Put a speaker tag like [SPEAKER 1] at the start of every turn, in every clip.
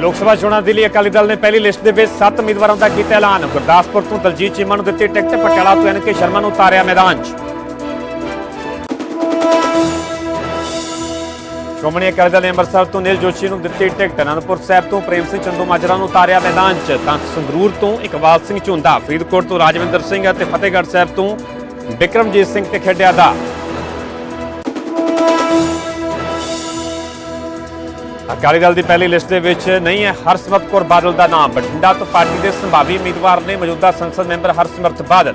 [SPEAKER 1] ਲੋਕ ਸਭਾ ਚੋਣਾਂ ਦੇ ਲਈ ਅਕਾਲੀ ਦਲ ਨੇ ਪਹਿਲੀ ਲਿਸਟ ਦੇ ਵਿੱਚ 7 ਉਮੀਦਵਾਰਾਂ ਦਾ ਕੀਤਾ ਐਲਾਨ। ਗੁਰਦਾਸਪੁਰ ਤੋਂ ਦਲਜੀਤ ਚੀਮਾ ਨੂੰ ਦਿੱਤੀ ਟਿਕਟ, ਪਟਿਆਲਾ ਤੋਂ ਐਨਕੇ ਸ਼ਰਮਾ ਨੂੰ ਉਤਾਰਿਆ ਮੈਦਾਨ 'ਚ। ਸ਼੍ਰੋਮਣੀ ਅਕਾਲੀ ਦਲ ਨੇ ਅੰਮ੍ਰਿਤਸਰ ਤੋਂ ਨੀਲ ਜੋਸ਼ੀ ਨੂੰ ਦਿੱਤੀ ਟਿਕਟ, ਅਨੰਦਪੁਰ ਸਾਹਿਬ ਤੋਂ ਪ੍ਰੇਮ ਸਿੰਘ ਚੰਦੂ ਮਾਜਰਾ ਨੂੰ ਉਤਾਰਿਆ ਮੈਦਾਨ 'ਚ। ਤਾਂ ਸੰਗਰੂਰ ਤੋਂ ਇਕਬਾਲ ਸਿੰਘ ਝੁੰਦਾ ਫਰੀਦਕੋਟ ਤੋਂ ਰਾਜਵਿੰਦਰ ਸਿੰਘ ਅਤੇ ਫਤਿਹਗੜ੍ਹ ਸਾਹਿਬ ਤੋਂ ਵਿਕਰਮਜੀਤ ਸਿੰਘ ਤੇ ਖੇਡਿਆ ਦਾ ਅਕਾਲੀ ਦਲ ਦੀ ਪਹਿਲੀ ਲਿਸਟ ਦੇ ਵਿੱਚ ਨਹੀਂ ਹੈ ਹਰਸਿਮਰਤ ਕੌਰ ਬਾਦਲ ਦਾ ਨਾਮ। ਬਠਿੰਡਾ ਤੋਂ ਪਾਰਟੀ ਦੇ ਸੰਭਾਵੀ ਉਮੀਦਵਾਰ ਨੇ ਮੌਜੂਦਾ ਸੰਸਦ ਮੈਂਬਰ ਹਰਸਿਮਰਤ ਬਾਦਲ।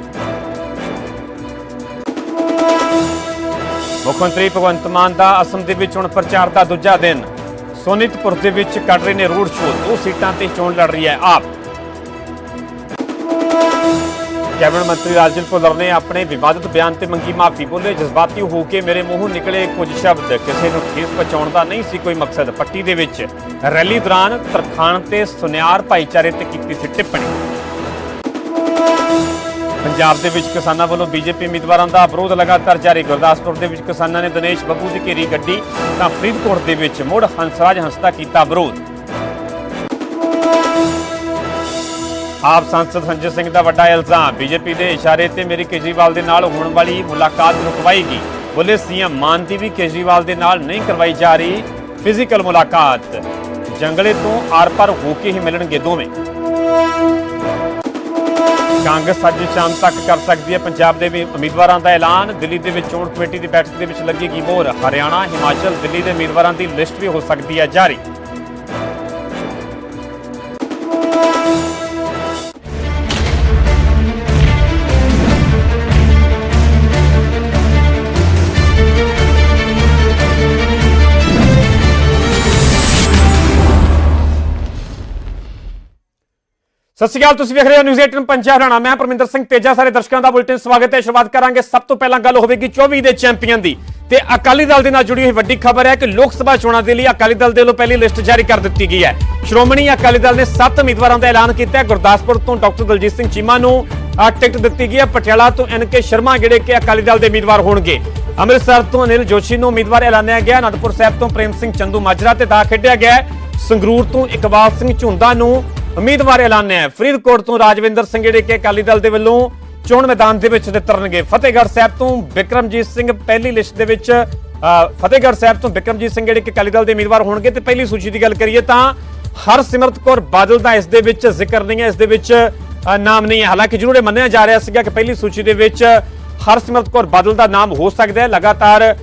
[SPEAKER 1] ਮੁੱਖ ਮੰਤਰੀ ਭਗਵੰਤ ਮਾਨ ਦਾ ਅਸਮ ਦੇ ਵਿੱਚ ਹੁਣ ਪ੍ਰਚਾਰ ਦਾ ਦੂਜਾ ਦਿਨ। ਸੋਨਿਤਪੁਰ ਦੇ ਵਿੱਚ ਕੱਢ ਰਹੇ ਨੇ ਰੋਡ ਸ਼ੋਅ। ਦੋ ਸੀਟਾਂ ਤੇ ਚੋਣ ਲੜ ਰਹੀ ਹੈ ਆਪ। ਕੈਬਨਿਟ ਮੰਤਰੀ ਰਾਜਨ ਭੁੱਲਰ ਨੇ ਆਪਣੇ ਵਿਵਾਦਿਤ ਬਿਆਨ ਤੇ ਮੰਗੀ ਮਾਫੀ ਬੋਲੇ। ਜਜ਼ਬਾਤੀ ਹੋ ਕੇ ਮੇਰੇ ਮੂੰਹੋਂ ਨਿਕਲੇ ਕੁਝ ਸ਼ਬਦ। ਕਿਸੇ ਨੂੰ ਠੇਸ ਪਹੁੰਚਾਉਣ ਦਾ ਨਹੀਂ ਸੀ ਕੋਈ ਮਕਸਦ। ਪੱਟੀ ਦੇ ਵਿੱਚ ਰੈਲੀ ਦੌਰਾਨ ਤਰਖਾਣ ਤੇ ਸੁਨਿਆਰ ਭਾਈਚਾਰੇ ਤੇ ਕੀਤੀ ਸੀ ਟਿੱਪਣੀ। ਪੰਜਾਬ ਦੇ ਵਿੱਚ ਕਿਸਾਨਾਂ ਵੱਲੋਂ ਬੀਜੇਪੀ ਉਮੀਦਵਾਰਾਂ ਦਾ ਵਿਰੋਧ ਲਗਾਤਾਰ ਜਾਰੀ। ਗੁਰਦਾਸਪੁਰ ਦੇ ਵਿੱਚ ਕਿਸਾਨਾਂ ਨੇ ਦਿਨੇਸ਼ ਬੱਬੂ ਦੀ ਘੇਰੀ ਗੱਡੀ ਤਾਂ ਫਰੀਦਕੋਟ ਦੇ ਵਿੱਚ ਮੁੜ ਹੰਸਰਾਜ ਹੰਸ ਦਾ ਕੀਤਾ ਵਿਰੋਧ ਆਪ ਸੰਸਦ ਸੰਜੇ ਸਿੰਘ ਦਾ ਵੱਡਾ ਇਲਜ਼ਾਮ, ਬੀਜੇਪੀ ਦੇ ਇਸ਼ਾਰੇ ਤੇ ਮੇਰੀ ਕੇਜਰੀਵਾਲ ਦੇ ਨਾਲ ਹੋਣ ਵਾਲੀ ਮੁਲਾਕਾਤ ਰੁਕਵਾਏਗੀ। ਬੋਲੇ ਸੀਐਮ ਮਾਨ ਵੀ ਕੇਜਰੀਵਾਲ ਦੇ ਨਾਲ ਨਹੀਂ ਕਰਵਾਈ ਜਾ ਰਹੀ ਫਿਜ਼ੀਕਲ ਮੁਲਾਕਾਤ। ਜੰਗਲੇ ਤੋਂ ਆਰ-ਪਾਰ ਹੋ ਕੇ ਹੀ ਮਿਲਣਗੇ ਦੋਵੇਂ। ਕਾਂਗਰਸ ਅੱਜ ਸ਼ਾਮ ਤੱਕ ਕਰ ਸਕਦੀ ਹੈ। ਪੰਜਾਬ ਦੇ ਉਮੀਦਵਾਰਾਂ ਦਾ ਐਲਾਨ, ਦਿੱਲੀ ਦੇ ਵਿੱਚ ਚੋਣ ਕਮੇਟੀ ਦੀ ਬੈਠਕ ਦੇ ਵਿੱਚ ਲੱਗੇਗੀ ਮੋਹਰ। ਹਰਿਆਣਾ, ਹਿਮਾਚਲ, ਦਿੱਲੀ ਦੇ ਉਮੀਦਵਾਰਾਂ ਦੀ ਲਿਸਟ ਵੀ ਹੋ ਸਕਦੀ ਹੈ ਜਾਰੀ। ਸਤਿ ਸ਼੍ਰੀ ਅਕਾਲ, ਤੁਸੀਂ ਵੇਖ ਰਹੇ ਹੋ ਨਿਊਜ਼ 18 ਪੰਜਾਬ ਹਰਿਆਣਾ। ਮੈਂ ਪਰਮਿੰਦਰ ਸਿੰਘ ਤੇਜਾ, ਸਾਰੇ ਦਰਸ਼ਕਾਂ ਦਾ ਬੁਲਟਨ ਸਵਾਗਤ ਹੈ। ਸ਼ੁਰੂਆਤ ਕਰਾਂਗੇ। ਸਭ ਤੋਂ ਪਹਿਲਾਂ ਗੱਲ ਹੋਵੇਗੀ 24 ਦੇ ਚੈਂਪੀਅਨ ਦੀ। ਤੇ ਅਕਾਲੀ ਦਲ ਦੇ ਨਾਲ ਜੁੜੀ ਹੋਈ ਵੱਡੀ ਖਬਰ ਹੈ ਕਿ ਲੋਕ ਸਭਾ ਚੋਣਾਂ ਦੇ ਲਈ ਅਕਾਲੀ ਦਲ ਦੇ ਵੱਲੋਂ ਪਹਿਲੀ ਲਿਸਟ ਜਾਰੀ ਕਰ ਦਿੱਤੀ ਗਈ ਹੈ। ਸ਼੍ਰੋਮਣੀ ਅਕਾਲੀ ਦਲ ਨੇ 7 ਉਮੀਦਵਾਰਾਂ ਦਾ ਐਲਾਨ ਕੀਤਾ ਹੈ। ਗੁਰਦਾਸਪੁਰ ਤੋਂ ਡਾਕਟਰ ਦਲਜੀਤ ਸਿੰਘ ਚੀਮਾ ਨੂੰ ਟਿਕਟ ਦਿੱਤੀ ਗਈ ਹੈ। ਪਟਿਆਲਾ ਤੋਂ ਐਨਕੇ ਸ਼ਰਮਾ ਜਿਹੜੇ ਕਿ ਅਕਾਲੀ ਦਲ ਦੇ ਉਮੀਦਵਾਰ ਹੋਣਗੇ। ਅੰਮ੍ਰਿਤਸਰ ਤੋਂ ਅਨਿਲ ਜੋਸ਼ੀ ਨੂੰ ਉਮੀਦਵਾਰ ਐਲਾਨਿਆ ਗਿਆ। ਅਨੰਦਪੁਰ ਸਾਹਿਬ ਤੋਂ ਪ੍ਰੇਮ ਸਿੰਘ ਚੰਦੂ ਮਾਜਰਾ ਤੇ ਦਾ ਖੇਡਿਆ ਗਿਆ ਸੰਗਰੂਰ ਤੋਂ ਇਕਬਾਲ ਸਿੰਘ ਝੁੰਦਾ ਨੂੰ ਉਮੀਦਵਾਰ ਐਲਾਨਿਆ ਹੈ। ਫਰੀਦਕੋਟ ਤੋਂ ਰਾਜਵਿੰਦਰ ਸਿੰਘ ਜਿਹੜੇ ਕਿ ਅਕਾਲੀ ਦਲ ਦੇ ਵੱਲੋਂ ਚੋਣ ਮੈਦਾਨ ਦੇ ਵਿੱਚ ਨਿਤਰਨਗੇ। ਫਤਿਹਗੜ੍ਹ ਸਾਹਿਬ ਤੋਂ ਵਿਕਰਮਜੀਤ ਸਿੰਘ ਪਹਿਲੀ ਲਿਸਟ ਦੇ ਵਿੱਚ ਫਤਿਹਗੜ੍ਹ ਸਾਹਿਬ ਤੋਂ ਵਿਕਰਮਜੀਤ ਸਿੰਘ ਜਿਹੜੇ ਕਿ ਅਕਾਲੀ ਦਲ ਦੇ ਉਮੀਦਵਾਰ ਹੋਣਗੇ ਤੇ ਪਹਿਲੀ ਸੂਚੀ ਦੀ ਗੱਲ ਕਰੀਏ ਤਾਂ ਹਰਸਿਮਰਤ ਕੌਰ ਬਾਦਲ ਦਾ ਇਸ ਦੇ ਵਿੱਚ ਜ਼ਿਕਰ ਨਹੀਂ ਹੈ। ਇਸ ਦੇ ਵਿੱਚ ਨਾਮ ਨਹੀਂ ਹੈ। ਹਾਲਾਂਕਿ ਜ਼ਰੂਰ ਇਹ ਮੰਨਿਆ ਜਾ ਰਿਹਾ ਸੀਗਾ ਕਿ ਪਹਿਲੀ ਸੂਚੀ ਦੇ ਵਿੱਚ ਹਰਸਿਮਰਤ ਕੌਰ ਬਾਦਲ ਦਾ ਨਾਮ ਹੋ ਸਕਦਾ ਹੈ। ਲਗਾਤਾਰ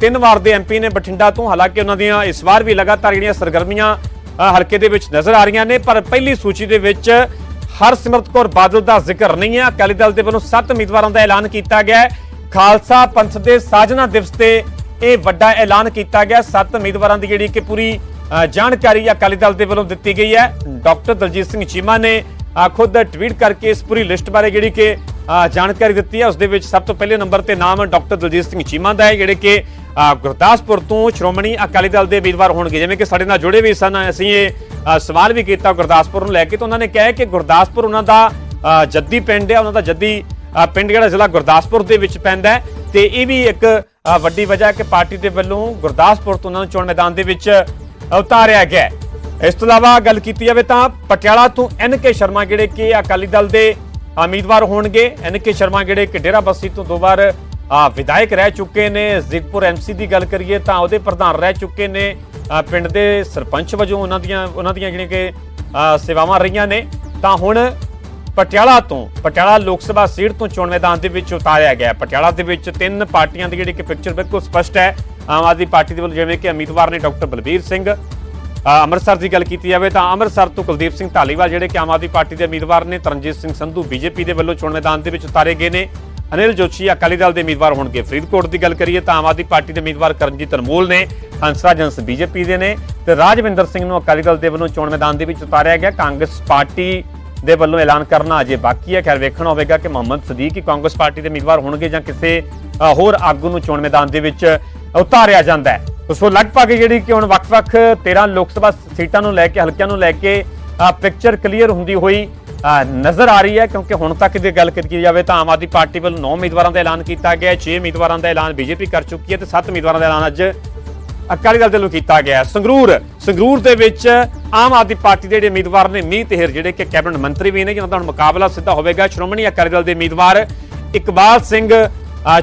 [SPEAKER 1] ਤਿੰਨ ਵਾਰ ਦੇ ਐਮਪੀ ਨੇ ਬਠਿੰਡਾ ਤੋਂ। ਹਾਲਾਂਕਿ ਉਹਨਾਂ ਦੀਆਂ ਇਸ ਵਾਰ ਵੀ ਲਗਾਤਾਰ ਜਿਹੜੀਆਂ ਸਰਗਰਮੀਆਂ ਹਲਕੇ ਦੇ ਵਿੱਚ ਨਜ਼ਰ ਆ ਰਹੀਆਂ ਨੇ, ਪਰ ਪਹਿਲੀ ਸੂਚੀ ਦੇ ਵਿੱਚ ਹਰਸਿਮਰਤ ਕੌਰ ਬਾਦਲ ਦਾ ਜ਼ਿਕਰ ਨਹੀਂ ਹੈ। ਅਕਾਲੀ ਦਲ ਦੇ ਵੱਲੋਂ 7 ਉਮੀਦਵਾਰਾਂ ਦਾ ਐਲਾਨ ਕੀਤਾ ਗਿਆ ਖਾਲਸਾ ਪੰਥ ਦੇ ਸਾਜਨਾ ਦਿਵਸ ਤੇ ਇਹ ਵੱਡਾ ਐਲਾਨ ਕੀਤਾ ਗਿਆ। 7 ਉਮੀਦਵਾਰਾਂ ਦੀ ਜਿਹੜੀ ਕਿ ਪੂਰੀ ਜਾਣਕਾਰੀ ਅਕਾਲੀ ਦਲ ਦੇ ਵੱਲੋਂ ਦਿੱਤੀ ਗਈ ਹੈ। ਡਾਕਟਰ ਦਲਜੀਤ ਸਿੰਘ ਚੀਮਾ ਨੇ ਖੁਦ ਟਵੀਟ ਕਰਕੇ ਇਸ ਪੂਰੀ ਲਿਸਟ ਬਾਰੇ ਜਿਹੜੀ ਕਿ ਜਾਣਕਾਰੀ ਦਿੱਤੀ ਹੈ। ਉਸ ਦੇ ਵਿੱਚ ਸਭ ਤੋਂ ਪਹਿਲੇ ਨੰਬਰ ਤੇ ਨਾਮ ਡਾਕਟਰ ਦਲਜੀਤ ਸਿੰਘ ਚੀਮਾ ਦਾ ਹੈ, ਜਿਹੜੇ ਕਿ ਗੁਰਦਾਸਪੁਰ ਤੋਂ ਸ਼੍ਰੋਮਣੀ ਅਕਾਲੀ ਦਲ ਦੇ ਉਮੀਦਵਾਰ ਹੋਣਗੇ। ਜਿਵੇਂ ਕਿ ਸਾਡੇ ਨਾਲ ਜੁੜੇ ਵੀ ਸਨ, ਅਸੀਂ ਇਹ ਸਵਾਲ ਵੀ ਕੀਤਾ ਗੁਰਦਾਸਪੁਰ ਨੂੰ ਲੈ ਕੇ, ਤਾਂ ਉਹਨਾਂ ਨੇ ਕਿਹਾ ਕਿ ਗੁਰਦਾਸਪੁਰ ਉਹਨਾਂ ਦਾ ਜੱਦੀ ਪਿੰਡ ਹੈ। ਉਹਨਾਂ ਦਾ ਜੱਦੀ ਪਿੰਡ ਜਿਹੜਾ ਜ਼ਿਲ੍ਹਾ ਗੁਰਦਾਸਪੁਰ ਦੇ ਵਿੱਚ ਪੈਂਦਾ ਹੈ। ਤੇ ਇਹ ਵੀ ਇੱਕ ਵੱਡੀ ਵਜ੍ਹਾ ਹੈ ਕਿ ਪਾਰਟੀ ਦੇ ਵੱਲੋਂ ਗੁਰਦਾਸਪੁਰ ਤੋਂ ਉਹਨਾਂ ਨੂੰ ਚੋਣ ਮੈਦਾਨ ਦੇ ਵਿੱਚ ਉਤਾਰਿਆ ਗਿਆ ਇਸ ਤੋਂ ਇਲਾਵਾ ਗੱਲ ਕੀਤੀ ਜਾਵੇ ਤਾਂ ਪਟਿਆਲਾ ਤੋਂ ਐਨ ਕੇ ਸ਼ਰਮਾ, ਜਿਹੜੇ ਕਿ ਅਕਾਲੀ ਦਲ ਦੇ ਉਮੀਦਵਾਰ ਹੋਣਗੇ। ਐਨ ਕੇ ਸ਼ਰਮਾ ਜਿਹੜੇ ਕਿ ਡੇਰਾ ਬੱਸੀ ਤੋਂ ਦੋ ਵਾਰ ਵਿਧਾਇਕ ਰਹਿ ਚੁੱਕੇ ਨੇ। ਜ਼ਿਦਪੁਰ ਐਮਸੀ ਦੀ ਗੱਲ ਕਰੀਏ ਤਾਂ ਉਹਦੇ ਪ੍ਰਧਾਨ ਰਹਿ ਚੁੱਕੇ ਨੇ। ਪਿੰਡ ਦੇ ਸਰਪੰਚ ਵਜੋਂ ਉਹਨਾਂ ਦੀਆਂ ਉਹਨਾਂ ਦੀਆਂ ਜਿਹੜੀਆਂ ਕਿ ਸੇਵਾਵਾਂ ਰਹੀਆਂ ਨੇ। ਤਾਂ ਹੁਣ ਪਟਿਆਲਾ ਤੋਂ, ਪਟਿਆਲਾ ਲੋਕ ਸਭਾ ਸੀਟ ਤੋਂ ਚੋਣ ਮੈਦਾਨ ਦੇ ਵਿੱਚ ਉਤਾਰਿਆ ਗਿਆ। ਪਟਿਆਲਾ ਦੇ ਵਿੱਚ ਤਿੰਨ ਪਾਰਟੀਆਂ ਦੀ ਜਿਹੜੀ ਕਿ ਪਿਕਚਰ ਬਿਲਕੁਲ ਸਪਸ਼ਟ ਹੈ। ਆਮ ਆਦਮੀ ਪਾਰਟੀ ਦੇ ਵੱਲੋਂ ਜਿਵੇਂ ਕਿ ਉਮੀਦਵਾਰ ਨੇ ਡਾਕਟਰ ਬਲਬੀਰ ਸਿੰਘ ਅੰਮ੍ਰਿਤਸਰ ਦੀ ਗੱਲ ਕੀਤੀ ਜਾਵੇ ਤਾਂ ਅੰਮ੍ਰਿਤਸਰ ਤੋਂ ਕੁਲਦੀਪ ਸਿੰਘ ਢਾਲੀਵਾਲ ਜਿਹੜੇ ਕਿ ਆਮ ਆਦਮੀ ਪਾਰਟੀ ਦੇ ਉਮੀਦਵਾਰ ਨੇ, ਤਰਨਜੀਤ ਸਿੰਘ ਸੰਧੂ ਬੀਜੇਪੀ ਦੇ ਵੱਲੋਂ ਚੋਣ ਮੈਦਾਨ ਦੇ ਵਿੱਚ ਉਤਾਰੇ ਗਏ ਨੇ। ਅਨਿਲ ਜੋਸ਼ੀ ਅਕਾਲੀ ਦਲ ਦੇ ਉਮੀਦਵਾਰ ਹੋਣਗੇ। ਫਰੀਦਕੋਟ ਦੀ ਗੱਲ ਕਰੀਏ ਤਾਂ ਆਮ ਆਦਮੀ ਪਾਰਟੀ ਦੇ ਉਮੀਦਵਾਰ ਕਰਨਜੀਤ ਅਨਮੋਲ ਨੇ, ਹੰਸਰਾਜ ਹੰਸ ਬੀਜੇਪੀ ਦੇ ਨੇ ਤੇ ਰਾਜਵਿੰਦਰ ਸਿੰਘ ਨੂੰ ਅਕਾਲੀ ਦਲ ਦੇ ਵੱਲੋਂ ਚੋਣ ਮੈਦਾਨ ਦੇ ਵਿੱਚ ਉਤਾਰਿਆ ਗਿਆ। ਕਾਂਗਰਸ ਪਾਰਟੀ ਦੇ ਵੱਲੋਂ ਐਲਾਨ ਕਰਨਾ ਅਜੇ ਬਾਕੀ ਹੈ। ਖੈਰ, ਵੇਖਣਾ ਹੋਵੇਗਾ ਕਿ ਮੁਹੰਮਦ ਸਦੀਕ ਹੀ ਕਾਂਗਰਸ ਪਾਰਟੀ ਦੇ ਉਮੀਦਵਾਰ ਹੋਣਗੇ ਜਾਂ ਕਿਸੇ ਹੋਰ ਆਗੂ ਨੂੰ ਚੋਣ ਮੈਦਾਨ ਦੇ ਵਿੱਚ ਉਤਾਰਿਆ ਜਾਂਦਾ ਹੈ। ਸੋ ਤੋਂ ਲਗਭਗ ਜਿਹੜੀ ਕਿ ਹੁਣ ਵੱਖ-ਵੱਖ 13 ਲੋਕ ਸਭਾ ਸੀਟਾਂ ਨੂੰ ਲੈ ਕੇ, ਹਲਕਿਆਂ ਨੂੰ ਲੈ ਕੇ ਪਿਕਚਰ ਕਲੀਅਰ ਹੁੰਦੀ ਹੋਈ ਨਜ਼ਰ ਆ ਰਹੀ ਹੈ, ਕਿਉਂਕਿ ਹੁਣ ਤੱਕ ਦੀ ਗੱਲ ਕੀਤੀ ਜਾਵੇ ਤਾਂ ਆਮ ਆਦਮੀ ਪਾਰਟੀ ਵੱਲੋਂ 9 ਉਮੀਦਵਾਰਾਂ ਦਾ ਐਲਾਨ ਕੀਤਾ ਗਿਆ ਹੈ 6 ਉਮੀਦਵਾਰਾਂ ਦਾ ਐਲਾਨ ਬੀਜੇਪੀ ਕਰ ਚੁੱਕੀ ਹੈ ਤੇ 7 ਉਮੀਦਵਾਰਾਂ ਦਾ ਐਲਾਨ ਅੱਜ ਅਕਾਲੀ ਦਲ ਦੇ ਵੱਲੋਂ ਕੀਤਾ ਗਿਆ ਸੰਗਰੂਰ ਸੰਗਰੂਰ ਦੇ ਵਿੱਚ ਆਮ ਆਦਮੀ ਪਾਰਟੀ ਦੇ ਜਿਹੜੇ ਉਮੀਦਵਾਰ ਨੇ ਮੀਤ ਤੇਹਰ ਜਿਹੜੇ ਕਿ ਕੈਬਨਿਟ ਮੰਤਰੀ ਵੀ ਨੇ, ਜਿਨ੍ਹਾਂ ਦਾ ਹੁਣ ਮੁਕਾਬਲਾ ਸਿੱਧਾ ਹੋਵੇਗਾ। ਸ਼੍ਰੋਮਣੀ ਅਕਾਲੀ ਦਲ ਦੇ ਉਮੀਦਵਾਰ ਇਕਬਾਲ ਸਿੰਘ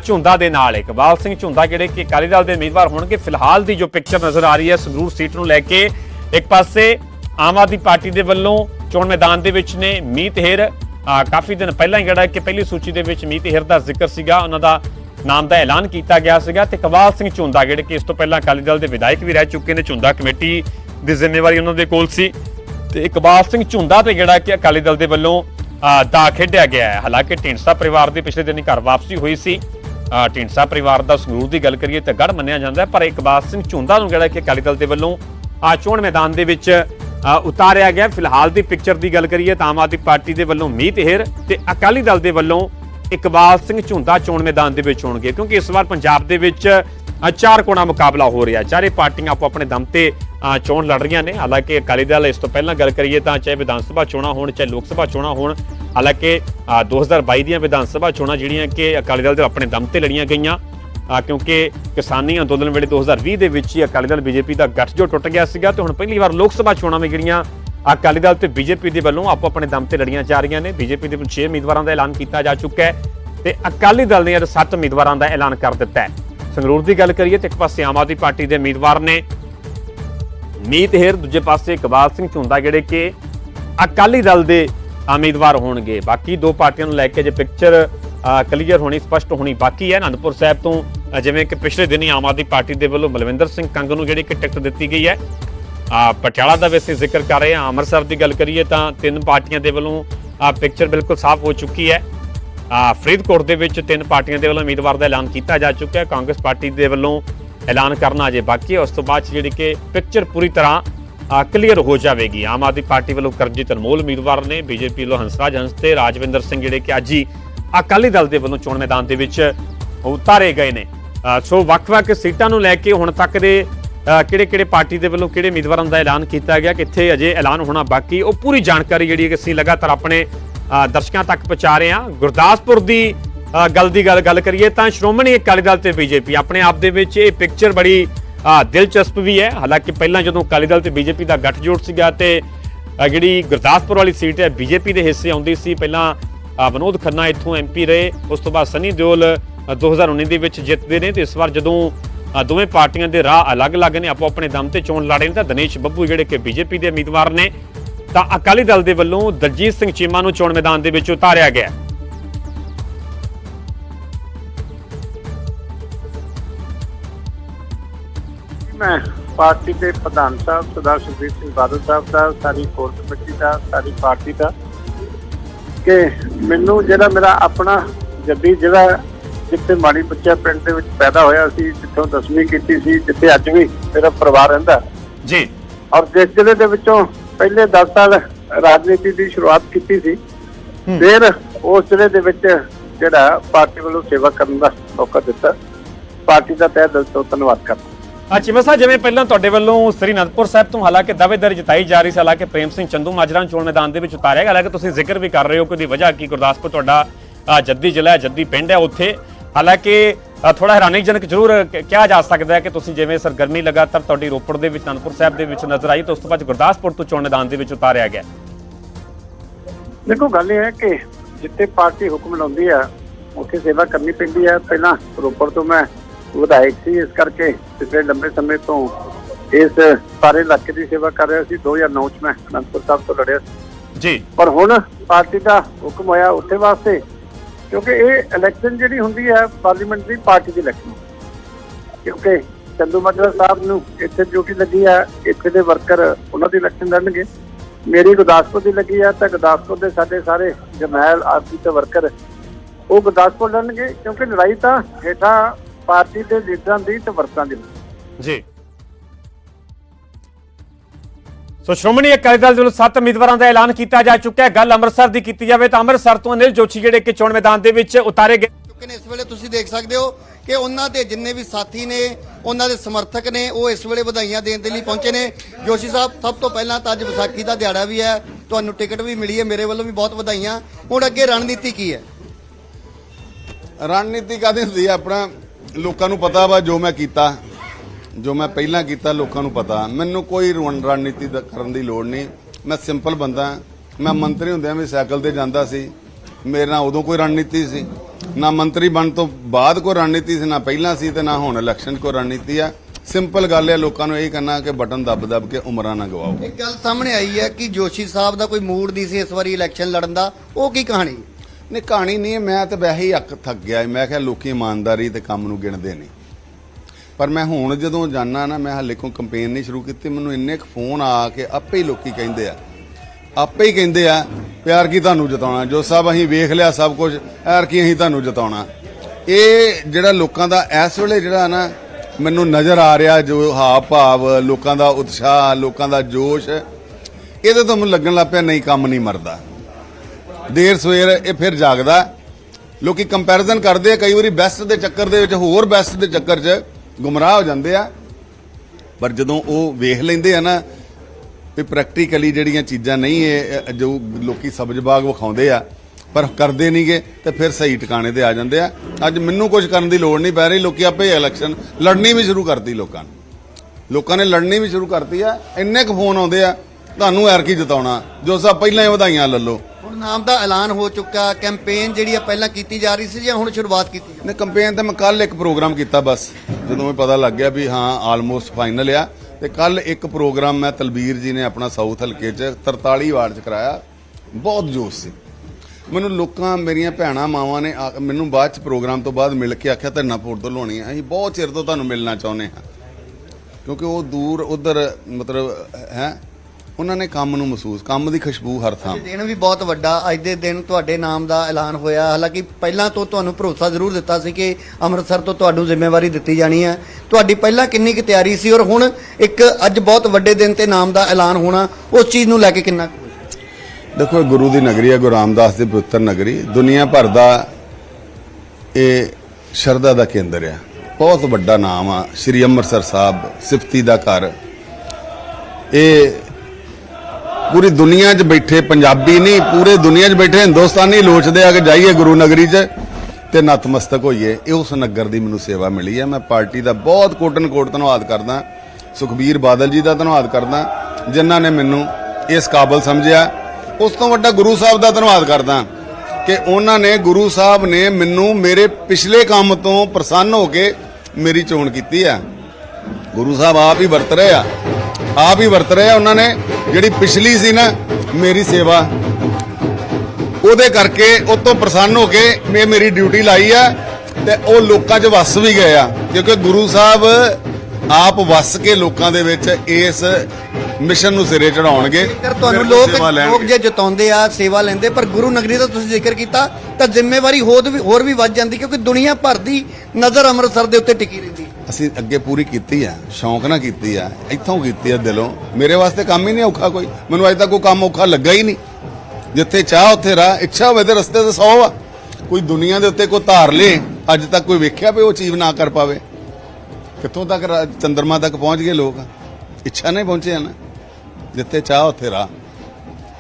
[SPEAKER 1] ਝੁੰਦਾ ਦੇ ਨਾਲ ਇਕਬਾਲ ਸਿੰਘ ਝੁੰਦਾ ਜਿਹੜੇ ਕਿ ਅਕਾਲੀ ਦਲ ਦੇ ਉਮੀਦਵਾਰ ਹੋਣਗੇ, ਫਿਲਹਾਲ ਦੀ ਜੋ ਪਿਕਚਰ ਨਜ਼ਰ ਆ ਰਹੀ ਹੈ, ਸੰਗਰੂਰ ਸੀਟ ਨੂੰ ਲੈ ਕੇ ਇੱਕ ਪਾਸੇ ਆਮ ਆਦਮੀ ਪਾਰਟੀ ਦੇ ਵੱਲੋਂ ਚੋਣ ਮੈਦਾਨ ਦੇ ਵਿੱਚ ਨੇ ਮੀਤ ਹੇਰ। ਕਾਫੀ ਦਿਨ ਪਹਿਲਾਂ ਹੀ ਜਿਹੜਾ ਕਿ ਪਹਿਲੀ ਸੂਚੀ ਦੇ ਵਿੱਚ ਮੀਤ ਹੇਰ ਦਾ ਜ਼ਿਕਰ ਸੀਗਾ, ਉਹਨਾਂ ਦਾ ਨਾਮ ਦਾ ਐਲਾਨ ਕੀਤਾ ਗਿਆ ਸੀਗਾ ਤੇ ਇਕਬਾਲ ਸਿੰਘ ਝੁੰਦਾ ਜਿਹੜੇ ਕਿ ਇਸ ਤੋਂ ਪਹਿਲਾਂ ਅਕਾਲੀ ਦਲ ਦੇ ਵਿਧਾਇਕ ਵੀ ਰਹਿ ਚੁੱਕੇ ਨੇ, ਝੁੰਦਾ ਕਮੇਟੀ ਦੀ ਜ਼ਿੰਮੇਵਾਰੀ ਉਹਨਾਂ ਦੇ ਕੋਲ ਸੀ। ਤੇ ਇਕਬਾਲ ਸਿੰਘ ਝੁੰਦਾ ਤੇ ਜਿਹੜਾ ਕਿ ਅਕਾਲੀ ਦਲ ਦੇ ਵੱਲੋਂ ਦਾ ਖੇਡਿਆ ਗਿਆ ਹੈ। ਹਾਲਾਂਕਿ ਢੀਂਡਸਾ ਪਰਿਵਾਰ ਦੀ ਪਿਛਲੇ ਦਿਨੀ ਘਰ ਵਾਪਸੀ ਹੋਈ ਸੀ। ਢੀਂਡਸਾ ਪਰਿਵਾਰ ਦਾ ਸੰਗਰੂਰ ਦੀ ਗੱਲ ਕਰੀਏ ਤਾਂ ਗੜ ਮੰਨਿਆ ਜਾਂਦਾ ਹੈ, ਪਰ ਇਕਬਾਲ ਸਿੰਘ ਝੁੰਦਾ ਨੂੰ ਜਿਹੜਾ ਕਿ ਅਕਾਲੀ ਦਲ ਦੇ ਵੱਲੋਂ ਆ, ਚੋਣ ਮੈਦਾਨ ਦੇ ਵਿੱਚ ਉਤਾਰਿਆ ਗਿਆ। ਫਿਲਹਾਲ ਦੀ ਪਿਕਚਰ ਦੀ ਗੱਲ ਕਰੀਏ ਤਾਂ ਆਮ ਆਦਮੀ ਪਾਰਟੀ ਦੇ ਵੱਲੋਂ ਮੀਤ ਹੇਰ ਤੇ ਅਕਾਲੀ ਦਲ ਦੇ ਵੱਲੋਂ ਇਕਬਾਲ ਸਿੰਘ ਝੁੰਦਾ ਚੋਣ ਮੈਦਾਨ ਦੇ ਵਿੱਚ ਹੋਣਗੇ। ਕਿਉਂਕਿ ਇਸ ਵਾਰ ਪੰਜਾਬ ਦੇ ਵਿੱਚ ਚਾਰ ਕੋਣਾ ਮੁਕਾਬਲਾ ਹੋ ਰਿਹਾ। ਚਾਰੇ ਪਾਰਟੀਆਂ ਆਪੋ ਆਪਣੇ ਦਮ ਤੇ ਚੋਣ ਲੜ ਰਹੀਆਂ ਨੇ। ਹਾਲਾਂਕਿ ਅਕਾਲੀ ਦਲ ਇਸ ਤੋਂ ਪਹਿਲਾਂ ਗੱਲ ਕਰੀਏ ਤਾਂ ਚਾਹੇ ਵਿਧਾਨ ਸਭਾ ਚੋਣਾਂ ਹੋਣ ਚਾਹੇ ਲੋਕ ਸਭਾ ਚੋਣਾਂ ਹੋਣ ਹਾਲਾਂਕਿ ਅ, 2022 ਦੀਆਂ ਵਿਧਾਨ ਸਭਾ ਚੋਣਾਂ ਜਿਹੜੀਆਂ ਕਿ ਅਕਾਲੀ ਦਲ ਦੇ ਆਪਣੇ ਦਮ ਤੇ ਲੜੀਆਂ ਗਈਆਂ ਕਿਉਂਕਿ ਕਿਸਾਨੀ ਅੰਦੋਲਨ ਵੇਲੇ 2020 ਦੇ ਵਿੱਚ ਹੀ ਅਕਾਲੀ ਦਲ ਬੀਜੇਪੀ ਦਾ ਗੱਠਜੋੜ ਟੁੱਟ ਗਿਆ ਸੀਗਾ ਤੇ ਹੁਣ ਪਹਿਲੀ ਵਾਰ ਲੋਕ ਸਭਾ ਚੋਣਾਂ ਵਿੱਚ ਜਿਹੜੀਆਂ ਅਕਾਲੀ ਦਲ ਤੇ ਬੀਜੇਪੀ ਦੇ ਵੱਲੋਂ ਆਪੋ ਆਪਣੇ ਦਮ ਤੇ ਲੜੀਆਂ ਜਾ ਰਹੀਆਂ ਨੇ। ਬੀਜੇਪੀ ਦੇ ਵਿੱਚ 6 ਉਮੀਦਵਾਰਾਂ ਦਾ ਐਲਾਨ ਕੀਤਾ ਜਾ ਚੁੱਕਾ ਹੈ ਤੇ ਅਕਾਲੀ ਦਲ ਨੇ ਅੱਜ 7 ਉਮੀਦਵਾਰਾਂ ਦਾ ਐਲਾਨ ਕਰ ਦਿੱਤਾ ਹੈ। ਸੰਗਰੂਰ ਦੀ ਗੱਲ ਕਰੀਏ ਤੇ ਇੱਕ ਪਾਸੇ ਆਮ ਆਦਮੀ ਪਾਰਟੀ ਦੇ ਉਮੀਦਵਾਰ ਨੇ ਮੀਤ ਹੇਰ, ਦੂਜੇ ਪਾਸੇ ਇਕਬਾਲ ਸਿੰਘ ਝੁੰਦਾ ਜਿਹੜੇ ਕਿ ਅਕਾਲੀ ਦਲ ਦੇ ਉਮੀਦਵਾਰ ਹੋਣਗੇ। ਬਾਕੀ ਦੋ ਪਾਰਟੀਆਂ ਨੂੰ ਲੈ ਕੇ ਜੇ ਪਿਕਚਰ ਕਲੀਅਰ ਹੋਣੀ, ਸਪਸ਼ਟ ਹੋਣੀ ਬਾਕੀ ਹੈ। ਅਨੰਦਪੁਰ ਸਾਹਿਬ ਤੋਂ ਜਿਵੇਂ ਕਿ ਪਿਛਲੇ ਦਿਨੀ ਆਮ ਆਦਮੀ ਪਾਰਟੀ ਦੇ ਵੱਲੋਂ ਬਲਵਿੰਦਰ ਸਿੰਘ ਕੰਗ ਨੂੰ ਜਿਹੜੀ ਕਿ ਟਿਕਟ ਦਿੱਤੀ ਗਈ ਹੈ ਪਟਿਆਲਾ ਦਾ ਵੈਸੇ ਜ਼ਿਕਰ ਕਰ ਰਹੇ ਹਾਂ। ਅੰਮ੍ਰਿਤਸਰ ਦੀ ਗੱਲ ਕਰੀਏ ਤਾਂ ਤਿੰਨ ਪਾਰਟੀਆਂ ਦੇ ਵੱਲੋਂ ਪਿਕਚਰ ਬਿਲਕੁਲ ਸਾਫ਼ ਹੋ ਚੁੱਕੀ ਹੈ। ਫਰੀਦਕੋਟ ਦੇ ਵਿੱਚ ਤਿੰਨ ਪਾਰਟੀਆਂ ਦੇ ਵੱਲੋਂ ਉਮੀਦਵਾਰ ਦਾ ਐਲਾਨ ਕੀਤਾ ਜਾ ਚੁੱਕਿਆ। ਹੈ ਕਾਂਗਰਸ ਪਾਰਟੀ ਦੇ ਵੱਲੋਂ ਐਲਾਨ ਕਰਨਾ ਅਜੇ ਬਾਕੀ ਹੈ। ਉਸ ਤੋਂ ਬਾਅਦ 'ਚ ਜਿਹੜੀ ਕਿ ਪਿਕਚਰ ਪੂਰੀ ਤਰ੍ਹਾਂ ਕਲੀਅਰ ਹੋ ਜਾਵੇਗੀ। ਆਮ ਆਦਮੀ ਪਾਰਟੀ ਵੱਲੋਂ ਕਰਜੀਤ ਅਨਮੋਲ ਉਮੀਦਵਾਰ ਨੇ, ਬੀਜੇਪੀ ਵੱਲੋਂ ਹੰਸਰਾਜ ਹੰਸ ਤੇ ਰਾਜਵਿੰਦਰ ਸਿੰਘ ਜਿਹੜੇ ਕਿ ਅੱਜ ਹੀ ਅਕਾਲੀ ਦਲ ਦੇ ਵੱਲੋਂ ਚੋਣ ਮੈਦਾਨ ਦੇ ਵਿੱਚ ਉਤਾਰੇ ਗਏ ਨੇ। ਸੋ ਵੱਖ-ਵੱਖ ਸੀਟਾਂ ਨੂੰ ਲੈ ਕੇ ਹੁਣ ਤੱਕ ਦੇ ਕਿਹੜੇ ਕਿਹੜੇ ਪਾਰਟੀ ਦੇ ਵੱਲੋਂ ਕਿਹੜੇ ਉਮੀਦਵਾਰਾਂ ਦਾ ਐਲਾਨ ਕੀਤਾ ਗਿਆ, ਕਿੱਥੇ ਅਜੇ ਐਲਾਨ ਹੋਣਾ ਬਾਕੀ, ਉਹ ਪੂਰੀ ਜਾਣਕਾਰੀ ਜਿਹੜੀ ਅਸੀਂ ਲਗਾਤਾਰ ਆਪਣੇ ਦਰਸ਼ਕਾਂ ਤੱਕ ਪਹੁੰਚਾ ਰਹੇ ਹਾਂ। ਗੁਰਦਾਸਪੁਰ ਦੀ ਗੱਲ ਦੀ ਗੱਲ ਗੱਲ ਕਰੀਏ ਤਾਂ ਸ਼੍ਰੋਮਣੀ ਅਕਾਲੀ ਦਲ ਤੇ ਬੀਜੇਪੀ ਆਪਣੇ ਆਪ ਦੇ ਵਿੱਚ ਇਹ ਪਿਕਚਰ ਬੜੀ ਦਿਲਚਸਪ ਵੀ ਹੈ। ਹਾਲਾਂਕਿ ਪਹਿਲਾਂ ਜਦੋਂ ਅਕਾਲੀ ਦਲ ਤੇ ਬੀਜੇਪੀ ਦਾ ਗੱਠਜੋੜ ਸੀਗਾ ਤੇ ਜਿਹੜੀ ਗੁਰਦਾਸਪੁਰ ਵਾਲੀ ਸੀਟ ਹੈ ਬੀਜੇਪੀ ਦੇ ਹਿੱਸੇ ਆਉਂਦੀ ਸੀ। ਪਹਿਲਾਂ ਵਿਨੋਦ ਖੰਨਾ ਇੱਥੋਂ ਐਮਪੀ ਰਹੇ। ਉਸ ਤੋਂ ਬਾਅਦ ਸਨੀ ਦਿਓਲ ਅ, 2019 ਦੇ ਵਿੱਚ ਜਿੱਤਦੇ ਨੇ ਤੇ ਇਸ ਵਾਰ ਜਦੋਂ ਦੋਵੇਂ ਪਾਰਟੀਆਂ ਦੇ ਰਾਹ ਅਲੱਗ-ਅਲੱਗ ਨੇ ਆਪੋ ਆਪਣੇ ਦਮ ਤੇ ਚੋਣ ਲੜ ਰਹੇ ਨੇ ਤਾਂ ਦਿਨੇਸ਼ ਬੱਬੂ ਜਿਹੜੇ ਕਿ ਬੀਜੇਪੀ ਦੇ ਉਮੀਦਵਾਰ ਨੇ ਤਾਂ ਅਕਾਲੀ ਦਲ ਦੇ ਵੱਲੋਂ ਦਲਜੀਤ ਸਿੰਘ ਚੀਮਾ ਨੂੰ ਚੋਣ ਮੈਦਾਨ ਦੇ ਵਿੱਚ ਉਤਾਰਿਆ ਗਿਆ।
[SPEAKER 2] ਮੈਂ ਪਾਰਟੀ ਦੇ ਪ੍ਰਧਾਨ ਸਾਹਿਬ ਸਰਦਾਰ ਸੁਖਬੀਰ ਸਿੰਘ ਬਾਦਲ ਸਾਹਿਬ ਦਾ ਸਾਰੀ ਕੋਰ ਕਮੇਟੀ ਦਾ ਸਾਰੀ ਪਾਰਟੀ ਦਾ ਕਿ ਮੈਨੂੰ ਜਿਹੜਾ ਮੇਰਾ ਆਪਣਾ ਜੱਦੀ ਜਿਹੜਾ ਜਿੱਥੇ ਮਾੜੀ ਬੱਚਾ ਪਿੰਡ ਦੇ ਵਿੱਚ ਪੈਦਾ ਹੋਇਆ ਸੀ ਜਿੱਥੋਂ ਦਸਵੀਂ ਕੀਤੀ ਸੀ ਜਿੱਥੇ ਅੱਜ ਵੀ ਮੇਰਾ ਪਰਿਵਾਰ ਰਹਿੰਦਾ।
[SPEAKER 1] ਜੀ।
[SPEAKER 2] ਔਰ ਜਿਸ ਜ਼ਿਲ੍ਹੇ ਦੇ ਵਿੱਚੋਂ ਪਹਿਲੇ 10 ਸਾਲ ਰਾਜਨੀਤੀ ਦੀ ਸ਼ੁਰੂਆਤ ਕੀਤੀ ਸੀ। ਫਿਰ ਉਸ ਜ਼ਿਲ੍ਹੇ ਦੇ ਵਿੱਚ ਜਿਹੜਾ ਪਾਰਟੀ ਵੱਲੋਂ ਸੇਵਾ ਕਰਨ ਦਾ ਮੌਕਾ ਦਿੱਤਾ। ਪਾਰਟੀ ਦਾ ਤਹਿ ਦਿਲ ਤੋਂ ਧੰਨਵਾਦ ਕਰਦਾ
[SPEAKER 1] ਆ ਚੀਮਾ ਸਾਹਿਬ ਜਿਵੇਂ ਪਹਿਲਾਂ ਤੁਹਾਡੇ ਵੱਲੋਂ ਸ੍ਰੀ ਅਨੰਦਪੁਰ ਸਾਹਿਬ ਤੋਂ ਹਾਲਾਂਕਿ ਦਾਅਵੇਦਾਰੀ ਜਤਾਈ ਜਾ ਰਹੀ ਸੀ ਹਾਲਾਂਕਿ ਪ੍ਰੇਮ ਸਿੰਘ ਚੰਦੂ ਮਾਜਰਾ ਨੂੰ ਚੋਣ ਮੈਦਾਨ ਦੇ ਵਿੱਚ ਉਤਾਰਿਆ ਗਿਆ ਹਾਲਾਂਕਿ ਤੁਸੀਂ ਜ਼ਿਕਰ ਵੀ ਕਰ ਰਹੇ ਹੋ ਕਿ ਉਹਦੀ ਵਜ੍ਹਾ ਕੀ ਗੁਰਦਾਸਪੁਰ ਤੁਹਾਡਾ ਜੱਦੀ ਜ਼ਿਲ੍ਹਾ ਹੈ ਜੱਦੀ ਪਿੰਡ ਹੈ ਉੱਥੇ। ਹਾਲਾਂਕਿ ਥੋੜਾ ਹੈਰਾਨੀਜਨਕ ਜ਼ਰੂਰ ਕਿਹਾ ਜਾ ਸਕਦਾ ਹੈ ਕਿ ਤੁਸੀਂ ਜਿਵੇਂ ਸਰਗਰਮੀ ਲਗਾਤਾਰ ਤੁਹਾਡੀ ਰੋਪੜ ਦੇ ਵਿੱਚ ਅਨੰਦਪੁਰ ਸਾਹਿਬ ਦੇ ਵਿੱਚ ਨਜ਼ਰ ਆਈ ਤਾਂ ਉਸ ਤੋਂ ਬਾਅਦ ਗੁਰਦਾਸਪੁਰ ਤੋਂ ਚੋਣ ਮੈਦਾਨ ਦੇ ਵਿੱਚ ਉਤਾਰਿਆ ਗਿਆ।
[SPEAKER 2] ਦੇਖੋ ਗੱਲ ਇਹ ਹੈ ਕਿ ਜਿੱਥੇ ਪਾਰਟੀ ਹੁਕਮ ਲਾਉਂਦੀ ਆ ਉੱਥੇ ਸੇਵਾ ਕਰਨੀ ਪੈਂਦੀ ਹੈ ਪਹਿਲਾਂ ਰੋਪੜ ਤੋਂ ਮੈਂ ਵਿਧਾਇਕ ਸੀ ਇਸ ਕਰਕੇ ਪਿਛਲੇ ਲੰਬੇ ਸਮੇਂ ਤੋਂ ਇਸ ਸਾਰੇ ਇਲਾਕੇ ਦੀ ਸੇਵਾ ਕਰ ਰਿਹਾ ਸੀ। 2009 ਚ ਮੈਂ ਅਨੰਦਪੁਰ ਸਾਹਿਬ ਤੋਂ ਲੜਿਆ ਸੀ।
[SPEAKER 1] ਜੀ।
[SPEAKER 2] ਪਰ ਹੁਣ ਪਾਰਟੀ ਦਾ ਹੁਕਮ ਹੋਇਆ ਉੱਥੇ ਵਾਸਤੇ। ਕਿਉਂਕਿ ਇਹ ਇਲੈਕਸ਼ਨ ਜਿਹੜੀ ਹੁੰਦੀ ਹੈ ਪਾਰਲੀਮੈਂਟ ਦੀ ਪਾਰਟੀ ਦੀ ਇਲੈਕਸ਼ਨ ਕਿਉਂਕਿ ਚੰਦੂ ਮਾਜਰਾ ਸਾਹਿਬ ਨੂੰ ਇੱਥੇ ਡਿਊਟੀ ਲੱਗੀ ਹੈ ਇੱਥੇ ਦੇ ਵਰਕਰ ਉਹਨਾਂ ਦੀ ਇਲੈਕਸ਼ਨ ਲੜਨਗੇ। ਮੇਰੀ ਗੁਰਦਾਸਪੁਰ ਦੀ ਲੱਗੀ ਹੈ ਤਾਂ ਗੁਰਦਾਸਪੁਰ ਦੇ ਸਾਡੇ ਸਾਰੇ ਜਰਨੈਲ ਆਰਪੀ ਤੇ ਵਰਕਰ ਉਹ ਗੁਰਦਾਸਪੁਰ ਲੜਨਗੇ ਕਿਉਂਕਿ ਲੜਾਈ ਤਾਂ ਹੇਠਾਂ ਪਾਰਟੀ ਦੇ ਲੀਡਰਾਂ ਦੀ ਤੇ ਵਰਕਰਾਂ ਦੀ।
[SPEAKER 1] ਜੀ। ਸੋ ਸ਼੍ਰੋਮਣੀ ਅਕਾਲੀ ਦਲ ਦੇ ਵੱਲੋਂ ਸੱਤ ਉਮੀਦਵਾਰਾਂ ਦਾ ਐਲਾਨ ਕੀਤਾ ਜਾ ਚੁੱਕਾ ਹੈ। ਗੱਲ ਅੰਮ੍ਰਿਤਸਰ ਦੀ ਕੀਤੀ ਜਾਵੇ ਤਾਂ ਅੰਮ੍ਰਿਤਸਰ ਤੋਂ ਅਨਿਲ ਜੋਸ਼ੀ ਜਿਹੜੇ ਕਿ ਚੋਣ ਮੈਦਾਨ ਦੇ ਵਿੱਚ ਉਤਾਰੇ ਗਏ।
[SPEAKER 3] ਚੁੱਕੇ ਨੇ ਇਸ ਵੇਲੇ ਤੁਸੀਂ ਦੇਖ ਸਕਦੇ ਹੋ ਕਿ ਉਹਨਾਂ ਦੇ ਜਿੰਨੇ ਵੀ ਸਾਥੀ ਨੇ ਉਹਨਾਂ ਦੇ ਸਮਰਥਕ ਨੇ ਉਹ ਇਸ ਵੇਲੇ ਵਧਾਈਆਂ ਦੇਣ ਦੇ ਲਈ ਪਹੁੰਚੇ ਨੇ। ਜੋਸ਼ੀ ਸਾਹਿਬ ਸਭ ਤੋਂ ਪਹਿਲਾਂ ਤਾਂ ਅੱਜ ਵਿਸਾਖੀ ਦਾ ਦਿਹਾੜਾ ਵੀ ਹੈ। ਤੁਹਾਨੂੰ ਟਿਕਟ ਵੀ ਮਿਲੀ ਹੈ। ਮੇਰੇ ਵੱਲੋਂ ਵੀ ਬਹੁਤ ਵਧਾਈਆਂ। ਹੁਣ ਅੱਗੇ ਰਣਨੀਤੀ ਕੀ ਹੈ?
[SPEAKER 4] ਰਣਨੀਤੀ ਕਾਦੀ ਹੁੰਦੀ ਹੈ? ਆਪਣਾ ਲੋਕਾਂ ਨੂੰ ਪਤਾ ਵਾ ਜੋ ਮੈਂ ਕੀਤਾ। ਜੋ ਮੈਂ ਪਹਿਲਾਂ ਕੀਤਾ ਲੋਕਾਂ ਨੂੰ ਪਤਾ। ਮੈਨੂੰ ਕੋਈ ਰਣ- ਰਣਨੀਤੀ ਕਰਨ ਦੀ ਲੋੜ ਨਹੀਂ। ਮੈਂ ਸਿੰਪਲ ਬੰਦਾ। ਮੈਂ ਮੰਤਰੀ ਹੁੰਦਿਆਂ ਵੀ ਸਾਈਕਲ ਤੇ ਜਾਂਦਾ ਸੀ। ਮੇਰੇ ਨਾਲ ਉਦੋਂ ਕੋਈ ਰਣਨੀਤੀ ਸੀ। ਨਾ ਮੰਤਰੀ ਬਣ ਤੋਂ ਬਾਅਦ ਕੋਈ ਰਣਨੀਤੀ ਸੀ ਨਾ ਪਹਿਲਾਂ ਸੀ ਤੇ ਨਾ ਹੁਣ। ਇਲੈਕਸ਼ਨ ਕੋਈ ਰਣਨੀਤੀ ਆ। ਸਿੰਪਲ ਗੱਲ ਹੈ ਲੋਕਾਂ ਨੂੰ ਇਹ ਕਰਨਾ ਕਿ ਬਟਨ ਦੱਬ ਦੱਬ ਕੇ ਉਮਰਾਂ ਨਾ ਗਵਾਓ।
[SPEAKER 3] ਇੱਕ ਗੱਲ ਸਾਹਮਣੇ ਆਈ ਹੈ ਕਿ ਜੋਸ਼ੀ ਸਾਹਿਬ ਦਾ ਕੋਈ ਮੂਡ ਨਹੀਂ ਸੀ ਇਸ ਵਾਰੀ ਇਲੈਕਸ਼ਨ ਲੜਨ ਦਾ। ਉਹ ਕੀ ਕਹਾਣੀ?
[SPEAKER 4] ਨਹੀਂ ਕਹਾਣੀ ਨਹੀਂ ਮੈਂ ਤਾਂ ਵੈਸੇ ਹੀ ਅੱਕ ਥੱਕ ਗਿਆ। ਮੈਂ ਕਿਹਾ ਲੋਕੀ ਇਮਾਨਦਾਰੀ ਤੇ ਕੰਮ ਨੂੰ ਗਿਣਦੇ ਨਹੀਂ ਪਰ ਮੈਂ ਹੁਣ ਜਦੋਂ ਜਾਣਾ ਨਾ, ਮੈਂ ਹਾਲੇ ਕੋਈ ਕੰਪੇਨ ਨਹੀਂ ਸ਼ੁਰੂ ਕੀਤੀ। ਮੈਨੂੰ ਇੰਨੇ ਕੁ ਫੋਨ ਆ ਕੇ ਆਪੇ ਹੀ ਲੋਕੀ ਕਹਿੰਦੇ ਆ। ਆਪੇ ਹੀ ਕਹਿੰਦੇ ਆ ਪਿਆਰ ਕੀ ਤੁਹਾਨੂੰ ਜਤਾਉਣਾ। ਜੋ ਸਭ ਅਸੀਂ ਵੇਖ ਲਿਆ ਸਭ ਕੁਝ ਐਰ ਕੀ ਅਸੀਂ ਤੁਹਾਨੂੰ ਜਿਤਾਉਣਾ। ਇਹ ਜਿਹੜਾ ਲੋਕਾਂ ਦਾ, ਇਸ ਵੇਲੇ ਜਿਹੜਾ ਨਾ ਮੈਨੂੰ ਨਜ਼ਰ ਆ ਰਿਹਾ, ਜੋ ਹਾਵ ਭਾਵ ਲੋਕਾਂ ਦਾ ਉਤਸ਼ਾਹ, ਲੋਕਾਂ ਦਾ ਜੋਸ਼, ਇਹਦੇ ਤੋਂ ਮੈਨੂੰ ਲੱਗਣ ਲੱਗ ਪਿਆ ਨਹੀਂ, ਕੰਮ ਨਹੀਂ ਮਰਦਾ। ਦੇਰ ਸਵੇਰ ਇਹ ਫਿਰ ਜਾਗਦਾ। ਲੋਕੀ ਕੰਪੈਰੀਜ਼ਨ ਕਰਦੇ ਆ, ਕਈ ਵਾਰੀ ਬੈਸਟ ਦੇ ਚੱਕਰ ਦੇ ਵਿੱਚ, ਹੋਰ ਬੈਸਟ ਦੇ ਚੱਕਰ 'ਚ ਗੁੰਮਰਾਹ ਹੋ ਜਾਂਦੇ ਆ। ਪਰ ਜਦੋਂ ਉਹ ਵੇਖ ਲੈਂਦੇ ਆ ਨਾ ਵੀ ਪ੍ਰੈਕਟੀਕਲੀ ਜਿਹੜੀਆਂ ਚੀਜ਼ਾਂ ਨਹੀਂ ਇਹ ਇਹ ਜੋ ਲੋਕੀ ਸਬਜ਼ ਬਾਗ ਵਿਖਾਉਂਦੇ ਆ, ਪਰ ਕਰਦੇ ਨਹੀਂਗੇ ਤੇ ਫਿਰ ਸਹੀ ਟਿਕਾਣੇ ਤੇ ਆ ਜਾਂਦੇ ਆ। ਅੱਜ ਮੈਨੂੰ ਕੁਝ ਕਰਨ ਦੀ ਲੋੜ ਨਹੀਂ ਪੈ ਰਹੀ, ਲੋਕੀ ਆਪੇ ਇਲੈਕਸ਼ਨ ਲੜਨੀ ਵੀ ਸ਼ੁਰੂ ਕਰਤੀ ਲੋਕਾਂ ਨੇ। ਲੋਕਾਂ ਨੇ ਲੜਨੀ ਵੀ ਸ਼ੁਰੂ ਕਰਤੀ ਆ, ਇੰਨੇ ਕੁ ਫੋਨ ਆਉਂਦੇ ਆ ਤੁਹਾਨੂੰ ਐਰ ਕੀ ਜਤਾਉਣਾ? ਜੋ ਸਭ ਪਹਿਲਾਂ ਹੀ ਵਧਾਈਆਂ ਲੈ ਲਓ।
[SPEAKER 3] ਹੁਣ ਨਾਮ ਦਾ ਐਲਾਨ ਹੋ ਚੁੱਕਾ ਕੈਂਪੇਨ ਜਿਹੜੀ ਆ ਪਹਿਲਾਂ ਕੀਤੀ ਜਾ ਰਹੀ ਸੀ ਜਾਂ ਹੁਣ ਸ਼ੁਰੂਆਤ ਕੀਤੀ ਜਾ
[SPEAKER 4] ਨੇ ਕੰਪੇਨ ਤੇ ਮੈਂ ਕੱਲ ਇੱਕ ਪ੍ਰੋਗਰਾਮ ਕੀਤਾ ਬਸ। ਜਦੋਂ ਮੈਨੂੰ ਪਤਾ ਲੱਗ ਗਿਆ ਵੀ ਹਾਂ ਆਲਮੋਸਟ ਫਾਈਨਲ ਆ। ਤੇ ਕੱਲ ਇੱਕ ਪ੍ਰੋਗਰਾਮ ਮੈਂ ਤਲਬੀਰ ਜੀ ਨੇ ਆਪਣਾ ਸਾਊਥ ਹਲਕੇ 'ਚ 43 ਵਾਰਡ 'ਚ ਕਰਾਇਆ। ਬਹੁਤ ਜੋਸ਼ ਸੀ। ਮੈਨੂੰ ਲੋਕਾਂ ਮੇਰੀਆਂ ਭੈਣਾਂ ਮਾਵਾਂ ਨੇ ਆ- ਮੈਨੂੰ ਬਾਅਦ 'ਚ ਪ੍ਰੋਗਰਾਮ ਤੋਂ ਬਾਅਦ ਮਿਲ ਕੇ ਆਖਿਆ ਧਰਨਾ ਫੋਟੋ ਲਾਉਣੀ ਆ। ਅਸੀਂ ਬਹੁਤ ਚਿਰ ਤੋਂ ਤੁਹਾਨੂੰ ਮਿਲਣਾ ਚਾਹੁੰਦੇ ਹਾਂ। ਕਿਉਂਕਿ ਉਹ ਦੂਰ ਉਧਰ ਮਤਲਬ ਹੈ? ਉਹਨਾਂ ਨੇ ਕੰਮ ਨੂੰ ਮਹਿਸੂਸ ਕੰਮ ਦੀ ਖੁਸ਼ਬੂ ਹਰ ਥਾਂ।
[SPEAKER 3] ਦਿਨ ਵੀ ਬਹੁਤ ਵੱਡਾ ਅੱਜ ਦੇ ਦਿਨ ਤੁਹਾਡੇ ਨਾਮ ਦਾ ਐਲਾਨ ਹੋਇਆ। ਹਾਲਾਂਕਿ ਪਹਿਲਾਂ ਤੋਂ ਤੁਹਾਨੂੰ ਭਰੋਸਾ ਜ਼ਰੂਰ ਦਿੱਤਾ ਸੀ ਕਿ ਅੰਮ੍ਰਿਤਸਰ ਤੋਂ ਤੁਹਾਨੂੰ ਜ਼ਿੰਮੇਵਾਰੀ ਦਿੱਤੀ ਜਾਣੀ ਹੈ। ਤੁਹਾਡੀ ਪਹਿਲਾਂ ਕਿੰਨੀ ਕੁ ਤਿਆਰੀ ਸੀ ਔਰ ਹੁਣ ਇੱਕ ਅੱਜ ਬਹੁਤ ਵੱਡੇ ਦਿਨ ਤੇ ਨਾਮ ਦਾ ਐਲਾਨ ਹੋਣਾ ਉਸ ਚੀਜ਼ ਨੂੰ ਲੈ ਕੇ ਕਿੰਨਾ
[SPEAKER 4] ਦੇਖੋ ਗੁਰੂ ਦੀ ਨਗਰੀ ਹੈ ਗੁਰੂ ਰਾਮਦਾਸ ਦੀ ਪਵਿੱਤਰ ਨਗਰੀ। ਦੁਨੀਆ ਭਰ ਦਾ ਇਹ ਸ਼ਰਧਾ ਦਾ ਕੇਂਦਰ ਹੈ ਬਹੁਤ ਵੱਡਾ ਨਾਮ ਆ ਸ੍ਰੀ ਅੰਮ੍ਰਿਤਸਰ ਸਾਹਿਬ ਸਿਫਤੀ ਦਾ ਘਰ। ਇਹ ਪੂਰੀ ਦੁਨੀਆ 'ਚ ਬੈਠੇ ਪੰਜਾਬੀ ਨਹੀਂ, ਪੂਰੇ ਦੁਨੀਆ 'ਚ ਬੈਠੇ ਹਿੰਦੁਸਤਾਨੀ ਲੋਚਦੇ ਆ ਕਿ ਜਾਈਏ ਗੁਰੂ ਨਗਰੀ 'ਚ ਤੇ ਨਤਮਸਤਕ ਹੋਈਏ। ਇਹ ਉਸ ਨਗਰ ਦੀ ਮੈਨੂੰ ਸੇਵਾ ਮਿਲੀ ਹੈ। ਮੈਂ ਪਾਰਟੀ ਦਾ ਬਹੁਤ ਕੋਟਨ ਕੋਟ ਧੰਨਵਾਦ ਕਰਦਾ। ਸੁਖਬੀਰ ਬਾਦਲ ਜੀ ਦਾ ਧੰਨਵਾਦ ਕਰਦਾ, ਜਿਨ੍ਹਾਂ ਨੇ ਮੈਨੂੰ ਇਸ ਕਾਬਲ ਸਮਝਿਆ। ਉਸ ਤੋਂ ਵੱਡਾ ਗੁਰੂ ਸਾਹਿਬ ਦਾ ਧੰਨਵਾਦ ਕਰਦਾ ਕਿ ਉਹਨਾਂ ਨੇ ਗੁਰੂ ਸਾਹਿਬ ਨੇ ਮੈਨੂੰ ਮੇਰੇ ਪਿਛਲੇ ਕੰਮ ਤੋਂ ਪ੍ਰਸੰਨ ਹੋ ਕੇ ਮੇਰੀ ਚੋਣ ਕੀਤੀ ਆ ਗੁਰੂ ਸਾਹਿਬ ਆਪ ਹੀ ਵਰਤ ਰਹੇ ਆ। ਆਪ ਹੀ ਵਰਤ ਰਹੇ ਆ ਉਹਨਾਂ ਨੇ ਜਿਹੜੀ ਪਿਛਲੀ ਸੀ ਨਾ ਮੇਰੀ ਸੇਵਾ। ਉਹਦੇ ਕਰਕੇ ਉਹ ਤੋਂ ਪ੍ਰਸੰਨ ਹੋ ਕੇ ਮੈਂ ਮੇਰੀ ਡਿਊਟੀ ਲਾਈ ਆ ਤੇ ਉਹ ਲੋਕਾਂ 'ਚ ਵਸ ਵੀ ਗਏ ਆ। ਕਿਉਂਕਿ ਗੁਰੂ ਸਾਹਿਬ ਆਪ ਵਸ ਕੇ ਲੋਕਾਂ ਦੇ ਵਿੱਚ ਇਸ ਮਿਸ਼ਨ ਨੂੰ ਸਿਰੇ ਚੜਾਉਣਗੇ
[SPEAKER 3] ਤੁਹਾਨੂੰ ਲੋਕ ਲੋਕ ਜੇ ਜਤਾਉਂਦੇ ਆ ਸੇਵਾ ਲੈਂਦੇ ਪਰ ਗੁਰੂ ਨਗਰੀ ਦਾ ਤੁਸੀਂ ਜ਼ਿਕਰ ਕੀਤਾ ਤਾਂ ਜ਼ਿੰਮੇਵਾਰੀ ਹੋਰ ਵੀ ਹੋਰ ਵੀ ਵੱਧ ਜਾਂਦੀ ਕਿਉਂਕਿ ਦੁਨੀਆ ਭਰ ਦੀ ਨਜ਼ਰ ਅੰਮ੍ਰਿਤਸਰ ਦੇ ਉੱਤੇ ਟਿਕੀ ਰਹਿੰਦੀ।
[SPEAKER 4] ਅਸੀਂ ਅੱਗੇ ਪੂਰੀ ਕੀਤੀ ਆ ਸ਼ੌਂਕ ਨਾਲ ਕੀਤੀ ਆ ਇੱਥੋਂ ਕੀਤੀ ਆ ਦਿਲੋਂ। ਮੇਰੇ ਵਾਸਤੇ ਕੰਮ ਹੀ ਨਹੀਂ ਔਖਾ ਕੋਈ। ਮੈਨੂੰ ਅੱਜ ਤੱਕ ਕੋਈ ਕੰਮ ਔਖਾ ਲੱਗਾ ਹੀ ਨਹੀਂ। ਜਿੱਥੇ ਚਾਹ ਉੱਥੇ ਰਾਹ ਇੱਛਾ ਹੋਵੇ ਤੇ ਰਸਤੇ ਤੇ ਸੌ ਆ। ਕੋਈ ਦੁਨੀਆ ਦੇ ਉੱਤੇ ਕੋਈ ਧਾਰ ਲੇ ਅੱਜ ਤੱਕ ਕੋਈ ਵੇਖਿਆ ਵੀ ਉਹ ਚੀਜ਼ ਨਾ ਕਰ ਪਾਵੇ। ਕਿੱਥੋਂ ਤੱਕ ਚੰਦਰਮਾ ਤੱਕ ਪਹੁੰਚ ਗਏ ਲੋਕ? ਇੱਛਾ ਨਹੀਂ ਪਹੁੰਚੇ ਹਨ ਜਿੱਥੇ ਚਾਹ ਉੱਥੇ ਰਾਹ।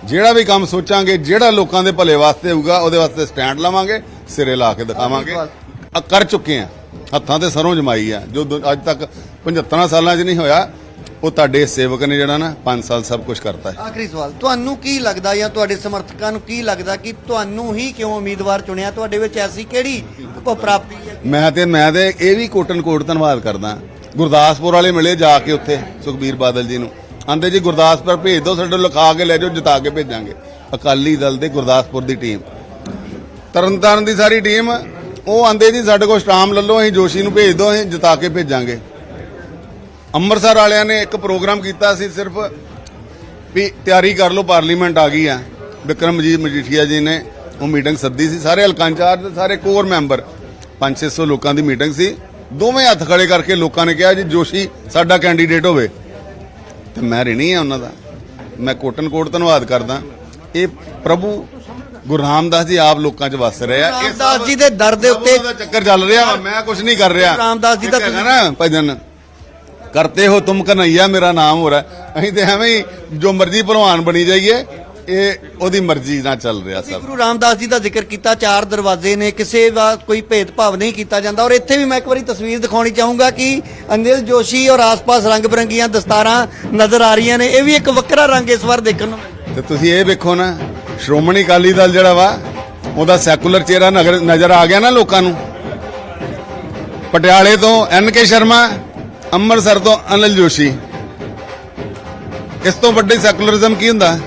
[SPEAKER 4] ਜਿਹੜਾ ਵੀ ਕੰਮ ਸੋਚਾਂਗੇ ਜਿਹੜਾ ਲੋਕਾਂ ਦੇ ਭਲੇ ਵਾਸਤੇ ਹੋਊਗਾ ਉਹਦੇ ਵਾਸਤੇ ਸਟੈਂਡ ਲਵਾਂਗੇ ਸਿਰੇ ਲਾ ਕੇ ਦਿਖਾਵਾਂਗੇ। ਕਰ ਚੁੱਕੇ ਆ। ਹੱਥਾਂ ਤੇ ਸਰੋਂ ਜਮਾਈ ਆ। ਜੋ ਦੁ- ਅੱਜ ਤੱਕ 75 ਸਾਲਾਂ 'ਚ ਨਹੀਂ ਹੋਇਆ ਉਹ ਤੁਹਾਡੇ ਸੇਵਕ ਨੇ ਜਿਹੜਾ ਨਾ 5 ਸਾਲ ਸਭ ਕੁਝ ਕਰਤਾ ਹੈ।
[SPEAKER 3] ਆਖਰੀ ਸਵਾਲ ਤੁਹਾਨੂੰ ਕੀ ਲੱਗਦਾ ਜਾਂ ਤੁਹਾਡੇ ਸਮਰਥਕਾਂ ਨੂੰ ਕੀ ਲੱਗਦਾ ਕਿ ਤੁਹਾਨੂੰ ਹੀ ਕਿਉਂ ਉਮੀਦਵਾਰ ਚੁਣਿਆ? ਤੁਹਾਡੇ ਵਿੱਚ ਐਸੀ ਕਿਹੜੀ ਪ- ਪ੍ਰਾਪਤੀ ਹੈ?
[SPEAKER 4] ਮੈਂ ਤੇ ਮੈਂ ਤੇ ਇਹ ਵੀ ਕੋਟਨ ਕੋਟ ਧੰਨਵਾਦ ਕਰਦਾ। ਗੁਰਦਾਸਪੁਰ ਵਾਲੇ ਮਿਲੇ ਜਾ ਕੇ ਉੱਥੇ ਸੁਖਬੀਰ ਬਾਦਲ ਜੀ ਨੂੰ। ਆਂਦੇ ਜੀ ਗੁਰਦਾਸਪੁਰ ਭੇਜ ਦਿਓ ਸਾਡੇ ਲਿਖਾ ਕੇ ਲੈ ਜਾਓ ਜਿਤਾ ਕੇ ਭੇਜਾਂਗੇ। ਅਕਾਲੀ ਦਲ ਦੇ ਗੁਰਦਾਸਪੁਰ ਦੀ ਟੀਮ। ਤਰਨਤਾਰਨ ਦੀ ਸਾਰੀ ਟੀਮ ਉਹ ਆਂਦੇ ਜੀ, ਸਾਡੇ ਕੋਲ ਸਟਾਮ ਲੈ ਲਓ, ਅਸੀਂ ਜੋਸ਼ੀ ਨੂੰ ਭੇਜ ਦਿਓ, ਅਸੀਂ ਜਿਤਾ ਕੇ ਭੇਜਾਂਗੇ। ਅੰਮ੍ਰਿਤਸਰ ਵਾਲਿਆਂ ਨੇ ਇੱਕ ਪ੍ਰੋਗਰਾਮ ਕੀਤਾ ਸੀ ਸਿਰਫ ਵੀ ਤਿਆਰੀ ਕਰ ਲਓ, ਪਾਰਲੀਮੈਂਟ ਆ ਗਈ ਆ। ਵਿਕਰਮਜੀਤ ਮਜੀਠੀਆ ਜੀ ਨੇ ਉਹ ਮੀਟਿੰਗ ਸੱਦੀ ਸੀ। ਸਾਰੇ ਹਲਕਾ ਇੰਚਾਰਜ ਤੇ ਸਾਰੇ ਕੋਰ ਮੈਂਬਰ 5-600 ਲੋਕਾਂ ਦੀ ਮੀਟਿੰਗ ਸੀ। ਦੋਵੇਂ ਹੱਥ ਖੜੇ ਕਰਕੇ ਲੋਕਾਂ ਨੇ ਕਿਹਾ ਜੀ, ਜੋਸ਼ੀ ਸਾਡਾ ਕੈਂਡੀਡੇਟ ਹੋਵੇ। ਤੇ ਮੈਂ ਰਿਣੀ ਆ ਉਹਨਾਂ ਦਾ। ਮੈਂ ਕੋਟਨ ਕੋਟ ਧੰਨਵਾਦ ਕਰਦਾ। ਇਹ ਪ੍ਰਭੂ ਗੁਰੂ ਰਾਮਦਾਸ ਜੀ ਆਪ ਲੋਕਾਂ 'ਚ ਵਸ ਰਹੇ ਆ। ਇਹ
[SPEAKER 3] ਰਾਮਦਾਸ ਜੀ ਦੇ ਦਰ ਦੇ ਉੱਤੇ
[SPEAKER 4] ਦਾ ਚੱਕਰ ਚੱਲ ਰਿਹਾ ਵਾ, ਮੈਂ ਕੁਝ ਨਹੀਂ ਕਰ ਰਿਹਾ।
[SPEAKER 3] ਰਾਮਦਾਸ ਜੀ ਦਾ
[SPEAKER 4] ਇੱਕ ਹੈਗਾ ਨਾ ਭਜਨ ਕਰਤੇ ਹੋ ਤੁਮ ਕਨਈਆ ਮੇਰਾ ਨਾਮ ਹੋ ਰਿਹਾ। ਅਸੀਂ ਤੇ ਐਵੇਂ ਹੀ ਜੋ ਮਰਜ਼ੀ ਭਲਵਾਨ ਬਣੀ ਜਾਈਏ ਇਹ ਉਹਦੀ ਮਰਜ਼ੀ ਨਾਲ ਚੱਲ ਰਿਹਾ ਸਭ।
[SPEAKER 3] ਗੁਰੂ ਰਾਮਦਾਸ ਜੀ ਦਾ ਜ਼ਿਕਰ ਕੀਤਾ ਚਾਰ ਦਰਵਾਜ਼ੇ ਨੇ ਕਿਸੇ ਦਾ ਕੋਈ ਭੇਦਭਾਵ ਨਹੀਂ ਕੀਤਾ ਜਾਂਦਾ। ਔਰ ਇੱਥੇ ਵੀ ਮੈਂ ਇੱਕ ਵਾਰੀ ਤਸਵੀਰ ਦਿਖਾਉਣੀ ਚਾਹੂੰਗਾ ਕਿ ਅਨਿਲ ਜੋਸ਼ੀ ਔਰ ਆਸ-ਪਾਸ ਰੰਗ ਬਰੰਗੀਆਂ ਦਸਤਾਰਾਂ ਨਜ਼ਰ ਆ ਰਹੀਆਂ ਨੇ। ਇਹ ਵੀ ਇੱਕ ਵੱਖਰਾ ਰੰਗ ਇਸ ਵਾਰ ਦੇਖਣ ਨੂੰ ਮਿਲਿਆ।
[SPEAKER 4] ਤੇ ਤੁਸੀਂ ਇਹ ਵੇਖੋ ਨਾ ਸ਼੍ਰੋਮਣੀ ਅਕਾਲੀ ਦਲ ਜਿਹੜਾ ਵਾ, ਉਹਦਾ ਸੈਕੂਲਰ ਚਿਹਰਾ ਨਜ਼ਰ ਆ ਗਿਆ ਨਾ ਲੋਕਾਂ ਨੂੰ। ਪਟਿਆਲੇ ਤੋਂ ਐਨ ਕੇ ਸ਼ਰਮਾ, ਅੰਮ੍ਰਿਤਸਰ ਤੋਂ ਅਨਿਲ ਜੋਸ਼ੀ। ਇਸ ਤੋਂ ਵੱਡੇ ਸੈਕੂਲਰਿਜ਼ਮ ਕੀ ਹੁੰਦਾ?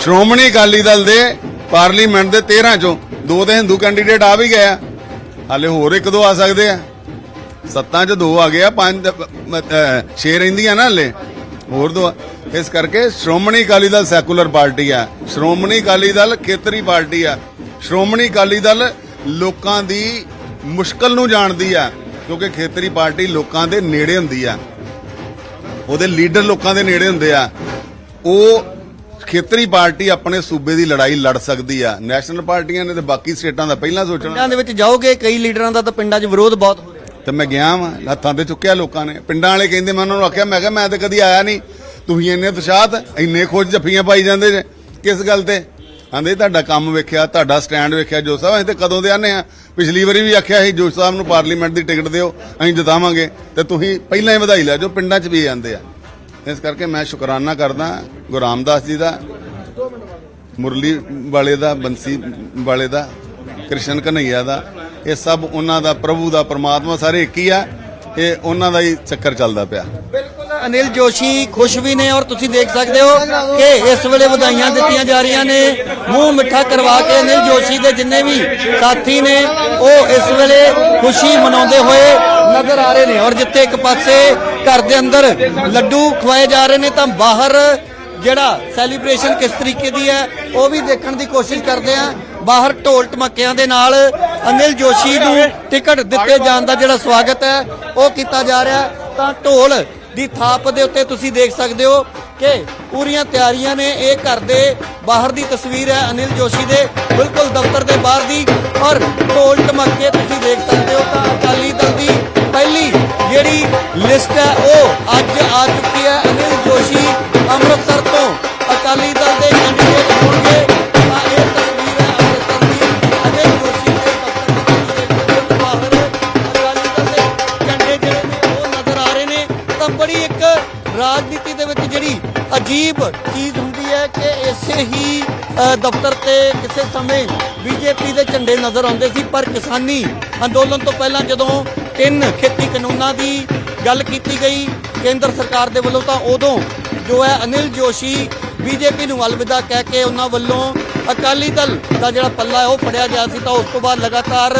[SPEAKER 4] ਸ਼੍ਰੋਮਣੀ ਅਕਾਲੀ ਦਲ ਦੇ ਪਾਰਲੀਮੈਂਟ ਦੇ 13 ਚੋਂ ਦੋ ਦੇ ਹਿੰਦੂ ਕੈਂਡੀਡੇਟ ਆ ਵੀ ਗਏ ਆ। ਹਾਲੇ ਹੋਰ ਇੱਕ ਦੋ ਆ ਸਕਦੇ ਆ। ਸੱਤਾਂ ਚ ਦੋ ਆ ਗਏ ਆ, ਪੰਜ ਛੇ ਰਹਿੰਦੀਆਂ ਨਾ ਹਲੇ। ਹੋਰ ਦੋ ਇਸ ਕਰਕੇ ਸ਼੍ਰੋਮਣੀ ਅਕਾਲੀ ਦਲ ਸੈਕੂਲਰ ਪਾਰਟੀ ਆ। ਸ਼੍ਰੋਮਣੀ ਅਕਾਲੀ ਦਲ ਖੇਤਰੀ ਪਾਰਟੀ ਆ। ਸ਼੍ਰੋਮਣੀ ਅਕਾਲੀ ਦਲ ਲੋਕਾਂ ਦੀ ਮੁਸ਼ਕਲ ਨੂੰ ਜਾਣਦੀ ਆ ਕਿਉਂਕਿ ਖੇਤਰੀ ਪਾਰਟੀ ਲੋਕਾਂ ਦੇ ਨੇੜੇ ਹੁੰਦੀ ਆ। ਉਹਦੇ ਲੀਡਰ ਲੋਕਾਂ ਦੇ ਨੇੜੇ ਹੁੰਦੇ ਆ। ਉਹ ਖੇਤਰੀ ਪਾਰਟੀ ਆਪਣੇ ਸੂਬੇ ਦੀ ਲੜਾਈ ਲੜ ਸਕਦੀ ਆ। ਨੈਸ਼ਨਲ ਪਾਰਟੀਆਂ ਨੇ ਤੇ ਬਾਕੀ ਸਟੇਟਾਂ ਦਾ ਪਹਿਲਾਂ ਸੋਚਣਾ।
[SPEAKER 3] ਪਿੰਡਾਂ ਦੇ ਵਿੱਚ ਜਾਓਗੇ ਕਈ ਲੀਡਰਾਂ ਦਾ ਤਾਂ ਪਿੰਡਾਂ 'ਚ ਵਿਰੋਧ ਬਹੁਤ ਹੋ ਰਿਹਾ।
[SPEAKER 4] ਤੇ ਮੈਂ ਗਿਆ ਵਾਂ ਹੱਥਾਂ ਤੇ ਚੁੱਕਿਆ ਲੋਕਾਂ ਨੇ। ਪਿੰਡਾਂ ਵਾਲੇ ਕਹਿੰਦੇ ਮੈਂ ਉਹਨਾਂ ਨੂੰ ਆਖਿਆ ਮੈਂ ਕਿਹਾ ਮੈਂ ਤਾਂ ਕਦੀ ਆਇਆ ਨਹੀਂ। ਤੁਸੀਂ ਇੰਨੇ ਉਤਸ਼ਾਹਤ ਇੰਨੇ ਖੋਜ ਜੱਫੀਆਂ ਪਾਈ ਜਾਂਦੇ ਜੇ, ਕਿਸ ਗੱਲ ਤੇ? ਆਂਦੇ ਤੁਹਾਡਾ ਕੰਮ ਵੇਖਿਆ, ਤੁਹਾਡਾ ਸਟੈਂਡ ਵੇਖਿਆ, ਜੋ ਸਾਹਿਬ, ਅਸੀਂ ਤੇ ਕਦੋਂ ਦੇ ਆਨੇ ਆ? ਪਿਛਲੀ ਵਾਰੀ ਵੀ ਆਖਿਆ ਸੀ ਜੋਸ਼ ਸਾਹਿਬ ਨੂੰ ਪਾਰਲੀਮੈਂਟ ਦੀ ਟਿਕਟ ਦਿਓ, ਅਸੀਂ ਜਿਤਾਵਾਂਗੇ। ਤੇ ਤੁਸੀਂ ਪਹਿਲਾਂ ਹੀ ਵਧਾਈ ਲੈ ਜੋ ਪਿੰਡਾਂ 'ਚ ਵੀ ਜਾਂਦੇ ਆ। ਇਸ ਕਰਕੇ ਮੈਂ ਸ਼ੁਕਰਾਨਾ ਕਰਦਾ, ਗੁਰੂ ਰਾਮਦਾਸ ਜੀ ਦਾ, ਮੁਰਲੀ ਵਾਲੇ ਦਾ, ਬੰਸੀ ਵਾਲੇ ਦਾ, ਕ੍ਰਿਸ਼ਨ ਕਨਈਆ ਦਾ, ਇਹ ਸਭ ਉਹਨਾਂ ਦਾ, ਪ੍ਰਭੂ ਦਾ, ਪਰਮਾਤਮਾ ਸਾਰੇ ਇੱਕ ਹੀ ਆ, ਇਹ ਉਹਨਾਂ ਦਾ ਹੀ ਚੱਕਰ ਚੱਲਦਾ ਪਿਆ।
[SPEAKER 3] ਅਨਿਲ ਜੋਸ਼ੀ ਖੁਸ਼ ਵੀ ਨੇ ਔਰ ਤੁਸੀਂ ਦੇਖ ਸਕਦੇ ਹੋ ਕਿ ਇਸ ਵੇਲੇ ਵਧਾਈਆਂ ਦਿੱਤੀਆਂ ਜਾ ਰਹੀਆਂ ਨੇ। ਮੂੰਹ ਮਿੱਠਾ ਕਰਵਾ ਕੇ ਅਨਿਲ ਜੋਸ਼ੀ ਦੇ ਜਿੰਨੇ ਵੀ ਸਾਥੀ ਨੇ, ਉਹ ਇਸ ਵੇਲੇ ਖੁਸ਼ੀ ਮਨਾਉਂਦੇ ਹੋਏ ਨਜ਼ਰ ਆ ਰਹੇ ਨੇ। ਔਰ ਜਿੱਥੇ ਇੱਕ ਪਾਸੇ ਘਰ ਦੇ ਅੰਦਰ ਲੱਡੂ ਖਵਾਏ ਜਾ ਰਹੇ ਨੇ, ਤਾਂ ਬਾਹਰ ਜਿਹੜਾ ਸੈਲੀਬ੍ਰੇਸ਼ਨ ਕਿਸ ਤਰੀਕੇ ਦੀ ਹੈ, ਉਹ ਵੀ ਦੇਖਣ ਦੀ ਕੋਸ਼ਿਸ਼ ਕਰਦੇ ਆ ਬਾਹਰ ਢੋਲ ਟਮਕਿਆਂ ਦੇ ਨਾਲ ਅਨਿਲ ਜੋਸ਼ੀ ਨੂੰ ਟਿਕਟ ਦਿੱਤੇ ਜਾਣ ਦਾ ਜਿਹੜਾ ਸਵਾਗਤ ਹੈ, ਉਹ ਕੀਤਾ ਜਾ ਰਿਹਾ। ਤਾਂ ਢੋਲ ਦੀ ਥਾਪ ਦੇ ਉੱਤੇ ਤੁਸੀਂ ਦੇਖ ਸਕਦੇ ਹੋ ਕਿ ਪੂਰੀਆਂ ਤਿਆਰੀਆਂ ਨੇ ਇਹ ਘਰ ਦੇ ਬਾਹਰ ਦੀ ਤਸਵੀਰ ਹੈ ਅਨਿਲ ਜੋਸ਼ੀ ਦੇ, ਬਿਲਕੁਲ ਦਫ਼ਤਰ ਦੇ ਬਾਹਰ ਦੀ ਔਰ ਢੋਲ ਟਮਕੇ ਤੁਸੀਂ ਦੇਖ ਸਕਦੇ ਹੋ ਤਾਂ ਅਕਾਲੀ ਦਲ ਦੀ ਪਹਿਲੀ ਜਿਹੜੀ ਲਿਸਟ ਹੈ ਉਹ ਅੱਜ ਆ ਚੁੱਕੀ ਹੈ ਅਨਿਲ ਜੋਸ਼ੀ ਅੰਮ੍ਰਿਤਸਰ ਤੋਂ। ਅਕਾਲੀ ਦਲ ਦੇ ਕੈਂਡੀਡੇਟ ਹੋਣਗੇ ਰਾਜਨੀਤੀ ਅਜੀਬ ਚੀਜ਼ ਹੁੰਦੀ ਹੈ ਕਿ ਇਸੇ ਹੀ ਦਫ਼ਤਰ ਤੇ ਕਿਸੇ ਸਮੇਂ ਬੀਜੇਪੀ ਦੇ ਝੰਡੇ ਨਜ਼ਰ ਆਉਂਦੇ ਸੀ, ਪਰ ਕਿਸਾਨੀ ਅੰਦੋਲਨ ਤੋਂ ਪਹਿਲਾਂ ਜਦੋਂ ਤਿੰਨ ਖੇਤੀ ਕਾਨੂੰਨਾਂ ਦੀ ਗੱਲ ਕੀਤੀ ਗਈ ਕੇਂਦਰ ਸਰਕਾਰ ਦੇ ਵੱਲੋਂ, ਤਾਂ ਉਦੋਂ ਜੋ ਹੈ ਅਨਿਲ ਜੋਸ਼ੀ ਬੀਜੇਪੀ ਨੂੰ ਅਲਵਿਦਾ ਕਹਿ ਕੇ ਉਹਨਾਂ ਵੱਲੋਂ ਅਕਾਲੀ ਦਲ ਦਾ ਜਿਹੜਾ ਪੱਲਾ ਹੈ, ਉਹ ਫੜਿਆ ਗਿਆ ਸੀ ਤਾਂ ਉਸ ਤੋਂ ਬਾਅਦ ਲਗਾਤਾਰ,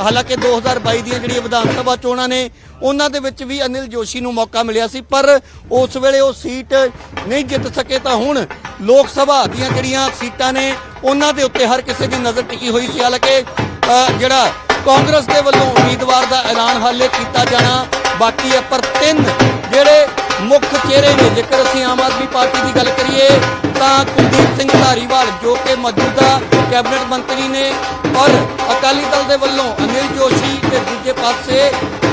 [SPEAKER 3] ਹਾਲਾਂਕਿ 2022 ਦੀਆਂ ਜਿਹੜੀਆਂ ਵਿਧਾਨ ਸਭਾ ਚੋਣਾਂ ਨੇ, ਉਹਨਾਂ ਦੇ ਵਿੱਚ ਵੀ ਅਨਿਲ ਜੋਸ਼ੀ ਨੂੰ ਮੌਕਾ ਮਿਲਿਆ ਸੀ, ਪਰ ਉਸ ਵੇਲੇ ਉਹ ਸੀਟ ਨਹੀਂ ਜਿੱਤ ਸਕੇ ਤਾਂ ਹੁਣ ਲੋਕ ਸਭਾ ਦੀਆਂ ਜਿਹੜੀਆਂ ਸੀਟਾਂ ਨੇ, ਉਹਨਾਂ ਦੇ ਉੱਤੇ ਹਰ ਕਿਸੇ ਦੀ ਨਜ਼ਰ ਟਿਕੀ ਹੋਈ ਸੀ। ਹਾਲਾਂਕਿ ਜਿਹੜਾ ਕਾਂਗਰਸ ਦੇ ਵੱਲੋਂ ਉਮੀਦਵਾਰ ਦਾ ਐਲਾਨ ਹਾਲੇ ਕੀਤਾ ਜਾਣਾ ਬਾਕੀ ਹੈ, ਪਰ ਤਿੰਨ ਚਿਹਰੇ ਨੇ। ਜੇਕਰ ਅਸੀਂ ਆਮ ਆਦਮੀ ਪਾਰਟੀ ਦੀ ਗੱਲ ਕਰੀਏ, ਤਾਂ ਕੁਲਦੀਪ ਸਿੰਘ ਧਾਰੀਵਾਲ, ਜੋ ਕਿ ਮੌਜੂਦਾ ਕੈਬਨਿਟ ਮੰਤਰੀ ਨੇ ਔਰ ਅਕਾਲੀ ਦਲ ਦੇ ਵੱਲੋਂ ਅਨਿਲ ਜੋਸ਼ੀ ਤੇ ਦੂਜੇ ਪਾਸੇ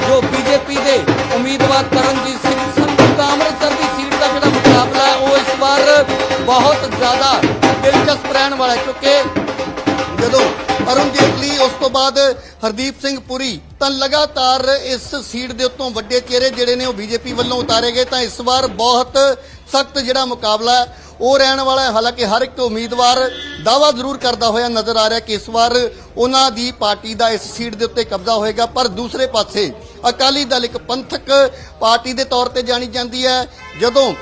[SPEAKER 3] ਜੋ ਬੀਜੇਪੀ ਦੇ ਉਮੀਦਵਾਰ ਤਰਨਜੀਤ ਸਿੰਘ ਸੰਧੂ ਤਾਂ ਅੰਮ੍ਰਿਤਸਰ ਦੀ ਸੀਟ ਦਾ ਜਿਹੜਾ ਮੁਕਾਬਲਾ ਹੈ, ਉਹ ਇਸ ਵਾਰ ਬਹੁਤ ਜ਼ਿਆਦਾ ਦਿਲਚਸਪ ਰਹਿਣ ਵਾਲਾ ਕਿਉਂਕਿ ਜਦੋਂ ਅਰੁਣ ਜੇਟਲੀ ਉਸ ਤੋਂ ਬਾਅਦ ਹਰਦੀਪ ਸਿੰਘ ਪੁਰੀ। ਤਾਂ ਲਗਾਤਾਰ ਇਸ ਸੀਟ ਦੇ ਉੱਤੋਂ ਵੱਡੇ ਚਿਹਰੇ ਜਿਹੜੇ ਨੇ ਉਹ ਬੀਜੇਪੀ ਵੱਲੋਂ ਉਤਾਰੇ ਗਏ। ਤਾਂ ਇਸ ਵਾਰ ਬਹੁਤ ਸਖਤ ਜਿਹੜਾ ਮੁਕਾਬਲਾ ਹੈ, ਉਹ ਰਹਿਣ ਵਾਲਾ ਹੈ। ਹਾਲਾਂਕਿ ਹਰ ਇੱਕ ਉਮੀਦਵਾਰ ਦਾਵਾ ਜ਼ਰੂਰ ਕਰਦਾ ਹੋਇਆ ਨਜ਼ਰ ਆ ਰਿਹਾ ਕਿ ਇਸ ਵਾਰ ਉਹਨਾਂ ਦੀ ਪਾਰਟੀ ਦਾ ਇਸ ਸੀਟ ਦੇ ਉੱਤੇ ਕਬਜ਼ਾ ਹੋਏਗਾ ਪਰ ਦੂਸਰੇ ਪਾਸੇ ਅਕਾਲੀ ਦਲ ਇੱਕ ਪੰਥਕ ਪਾਰਟੀ ਦੇ ਤੌਰ ਤੇ ਜਾਣੀ ਜਾਂਦੀ ਹੈ। ਜਦੋਂ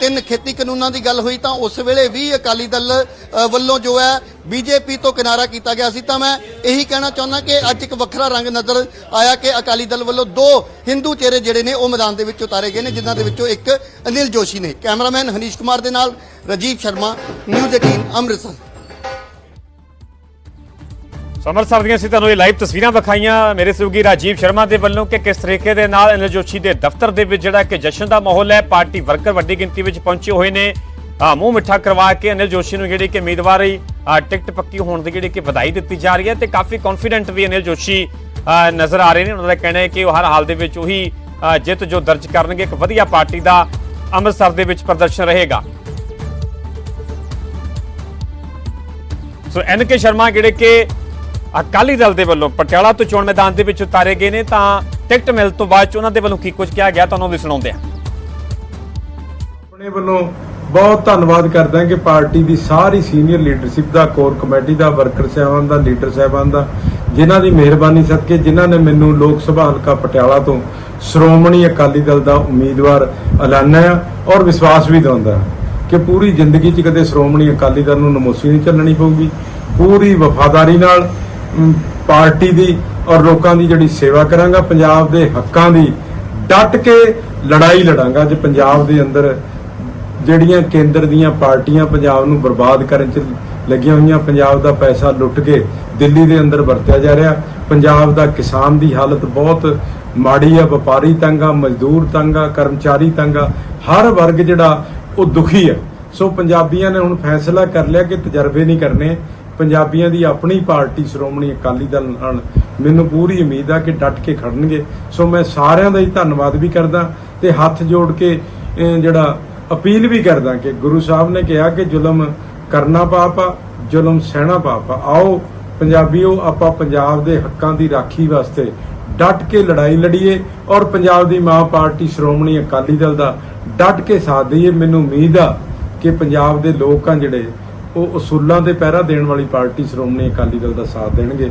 [SPEAKER 3] ਤਿੰਨ ਖੇਤੀ ਕਾਨੂੰਨਾਂ ਦੀ ਗੱਲ ਹੋਈ ਤਾਂ ਉਸ ਵੇਲੇ ਵੀ ਅਕਾਲੀ ਦਲ ਵੱਲੋਂ ਜੋ ਹੈ ਬੀਜੇਪੀ ਤੋਂ ਕਿਨਾਰਾ ਕੀਤਾ ਗਿਆ ਸੀ। ਤਾਂ ਮੈਂ ਇਹੀ ਕਹਿਣਾ ਚਾਹੁੰਦਾ ਕਿ ਅੱਜ ਇੱਕ ਵੱਖਰਾ ਰੰਗ ਨਜ਼ਰ ਆਇਆ ਕਿ ਅਕਾਲੀ ਦਲ ਵੱਲੋਂ ਦੋ ਹਿੰਦੂ ਚਿਹਰੇ ਜਿਹੜੇ ਨੇ ਉਹ ਮੈਦਾਨ ਦੇ ਵਿੱਚ ਉਤਾਰੇ ਗਏ ਨੇ ਜਿਨ੍ਹਾਂ ਦੇ ਵਿੱਚੋਂ ਇੱਕ ਅਨਿਲ ਜੋਸ਼ੀ ਨੇ। ਕੈਮਰਾਮੈਨ ਹਨੀਸ਼ ਕੁਮਾਰ ਦੇ ਨਾਲ ਰਜੀਵ ਸ਼ਰਮਾ ਨਿਊਜ਼ 18 ਅੰਮ੍ਰਿਤਸਰ।
[SPEAKER 1] ਅੰਮ੍ਰਿਤਸਰ ਦੀਆਂ ਅਸੀਂ ਤੁਹਾਨੂੰ ਇਹ ਲਾਈਵ ਤਸਵੀਰਾਂ ਵਿਖਾਈਆਂ। ਮੇਰੇ ਸਹਿਯੋਗੀ ਰਾਜੀਵ ਸ਼ਰਮਾ ਦੇ ਵੱਲੋਂ ਕਿ ਕਿਸ ਤਰੀਕੇ ਦੇ ਨਾਲ ਅਨਿਲ ਜੋਸ਼ੀ ਦੇ ਦਫ਼ਤਰ ਦੇ ਵਿੱਚ ਜਿਹੜਾ ਕਿ ਜਸ਼ਨ ਦਾ ਮਾਹੌਲ ਹੈ ਪਾਰਟੀ ਵਰਕਰ ਵੱਡੀ ਗਿਣਤੀ ਵਿੱਚ ਪਹੁੰਚੇ ਹੋਏ ਨੇ। ਆ ਮੂੰਹ ਮਿੱਠਾ ਕਰਵਾ ਕੇ ਅਨਿਲ ਜੋਸ਼ੀ ਨੂੰ ਜਿਹੜੀ ਕਿ ਉਮੀਦਵਾਰੀ ਟਿਕਟ ਪੱਕੀ ਹੋਣ ਦੀ ਜਿਹੜੀ ਕਿ ਵਧਾਈ ਦਿੱਤੀ ਜਾ ਰਹੀ ਹੈ ਤੇ ਕਾਫੀ ਕੌਨਫੀਡੈਂਟ ਵੀ ਅਨਿਲ ਜੋਸ਼ੀ ਆ, ਨਜ਼ਰ ਆ ਰਹੇ ਨੇ। ਉਹਨਾਂ ਦਾ ਕਹਿਣਾ ਹੈ ਕਿ ਉਹ ਹਰ ਹਾਲ ਦੇ ਵਿੱਚ ਉਹੀ ਜਿੱਤ ਜੋ ਦਰਜ ਕਰਨਗੇ ਇੱਕ ਵਧੀਆ ਪਾਰਟੀ ਦਾ ਅੰਮ੍ਰਿਤਸਰ ਦੇ ਵਿੱਚ ਪ੍ਰਦਰਸ਼ਨ ਰਹੇਗਾ। ਸੋ ਐਨ ਕੇ ਸ਼ਰਮਾ ਜਿਹੜੇ ਕਿ ਅਕਾਲੀ ਦਲ ਦੇ ਵੱਲੋਂ ਪਟਿਆਲਾ ਤੋਂ ਚੋਣ ਮੈਦਾਨ ਦੇ ਵਿੱਚ ਉਤਾਰੇ ਗਏ ਨੇ ਤਾਂ ਟਿਕਟ ਮਿਲ ਤੋਂ ਬਾਅਦ 'ਚ ਉਹਨਾਂ ਦੇ ਵੱਲੋਂ ਕੀ ਕੁਝ ਕਿਹਾ ਗਿਆ ਤੁਹਾਨੂੰ ਵੀ ਸੁਣਾਉਂਦੇ ਹਾਂ।
[SPEAKER 5] ਆਪਣੇ ਵੱਲੋਂ ਬਹੁਤ ਧੰਨਵਾਦ ਕਰਦਾ ਕਿ ਪਾਰਟੀ ਦੀ ਸਾਰੀ ਸੀਨੀਅਰ ਲੀਡਰਸ਼ਿਪ ਦਾ, ਕੋਰ ਕਮੇਟੀ ਦਾ, ਵਰਕਰ ਸਾਹਿਬਾਨ ਦਾ, ਲੀਡਰ ਸਾਹਿਬਾਨ ਦਾ, ਜਿਨ੍ਹਾਂ ਦੀ ਮਿਹਰਬਾਨੀ ਸਦਕੇ, ਜਿਨ੍ਹਾਂ ਨੇ ਮੈਨੂੰ ਲੋਕ ਸਭਾ ਹਲਕਾ ਪਟਿਆਲਾ ਤੋਂ ਸ਼੍ਰੋਮਣੀ ਅਕਾਲੀ ਦਲ ਦਾ ਉਮੀਦਵਾਰ ਐਲਾਨਿਆ ਔਰ ਵਿਸ਼ਵਾਸ ਵੀ ਦਿਵਾਉਂਦਾ ਕਿ ਪੂਰੀ ਜ਼ਿੰਦਗੀ 'ਚ ਕਦੇ ਸ਼੍ਰੋਮਣੀ ਅਕਾਲੀ ਦਲ ਨੂੰ ਨਮੋਸੀ ਨਹੀਂ ਚੱਲਣੀ ਪਊਗੀ। ਪੂਰੀ ਵਫਾਦਾਰੀ ਨਾਲ ਪਾਰਟੀ ਦੀ ਔਰ ਲੋਕਾਂ ਦੀ ਜਿਹੜੀ ਸੇਵਾ ਕਰਾਂਗਾ, ਪੰਜਾਬ ਦੇ ਹੱਕਾਂ ਦੀ, ਡਟ ਕੇ ਲੜਾਈ ਲੜਾਂਗਾ ਜੇ ਪੰਜਾਬ ਦੇ ਅੰਦਰ ਜਿਹੜੀਆਂ ਕੇਂਦਰ ਦੀਆਂ ਪਾਰਟੀਆਂ ਪੰਜਾਬ ਨੂੰ ਬਰਬਾਦ ਕਰਨ 'ਚ ਲੱਗੀਆਂ ਹੋਈਆਂ, ਪੰਜਾਬ ਦਾ ਪੈਸਾ ਲੁੱਟ ਕੇ ਦਿੱਲੀ ਦੇ ਅੰਦਰ ਵਰਤਿਆ ਜਾ ਰਿਹਾ, ਪੰਜਾਬ ਦਾ ਕਿਸਾਨ ਦੀ ਹਾਲਤ ਬਹੁਤ ਮਾੜੀ ਆ, ਵਪਾਰੀ ਤੰਗ ਆ, ਮਜ਼ਦੂਰ ਤੰਗ ਆ, ਕਰਮਚਾਰੀ ਤੰਗ ਆ, ਹਰ ਵਰਗ ਜਿਹੜਾ ਉਹ ਦੁਖੀ ਆ। ਸੋ ਪੰਜਾਬੀਆਂ ਨੇ ਹੁਣ ਫੈਸਲਾ ਕਰ ਲਿਆ ਕਿ ਤਜਰਬੇ ਨਹੀਂ ਕਰਨੇ ਪੰਜਾਬੀਆਂ ਦੀ ਆਪਣੀ ਪਾਰਟੀ ਸ਼੍ਰੋਮਣੀ ਅਕਾਲੀ ਦਲ ਨਾਲ ਮੈਨੂੰ ਪੂਰੀ ਉਮੀਦ ਆ ਕਿ ਡਟ ਕੇ ਖੜਨਗੇ। ਸੋ ਮੈਂ ਸਾਰਿਆਂ ਦਾ ਹੀ ਧੰਨਵਾਦ ਵੀ ਕਰਦਾ ਤੇ ਹੱਥ ਜੋੜ ਕੇ ਜਿਹੜਾ ਅਪੀਲ ਵੀ ਕਰਦਾ ਕਿ ਗੁਰੂ ਸਾਹਿਬ ਨੇ ਕਿਹਾ ਕਿ ਜ਼ੁਲਮ ਕਰਨਾ ਪਾਪ ਆ, ਜ਼ੁਲਮ ਸਹਿਣਾ ਪਾਪ ਆ। ਆਓ ਪੰਜਾਬੀਓ, ਆਪਾਂ ਪੰਜਾਬ ਦੇ ਹੱਕਾਂ ਦੀ ਰਾਖੀ ਵਾਸਤੇ ਡਟ ਕੇ ਲੜਾਈ ਲੜੀਏ ਔਰ ਪੰਜਾਬ ਦੀ ਮਾਂ ਪਾਰਟੀ ਸ਼੍ਰੋਮਣੀ ਅਕਾਲੀ ਦਲ ਦਾ ਡਟ ਕੇ ਸਾਥ ਦਈਏ। ਮੈਨੂੰ ਉਮੀਦ ਆ ਕਿ ਪੰਜਾਬ ਦੇ ਲੋਕ ਆ ਜਿਹੜੇ ਉਹ ਅਸੂਲਾਂ ਦੇ ਪਹਿਰਾ ਦੇਣ ਵਾਲੀ ਪਾਰਟੀ ਸ਼੍ਰੋਮਣੀ ਅਕਾਲੀ ਦਲ ਦਾ ਸਾਥ ਦੇਣਗੇ।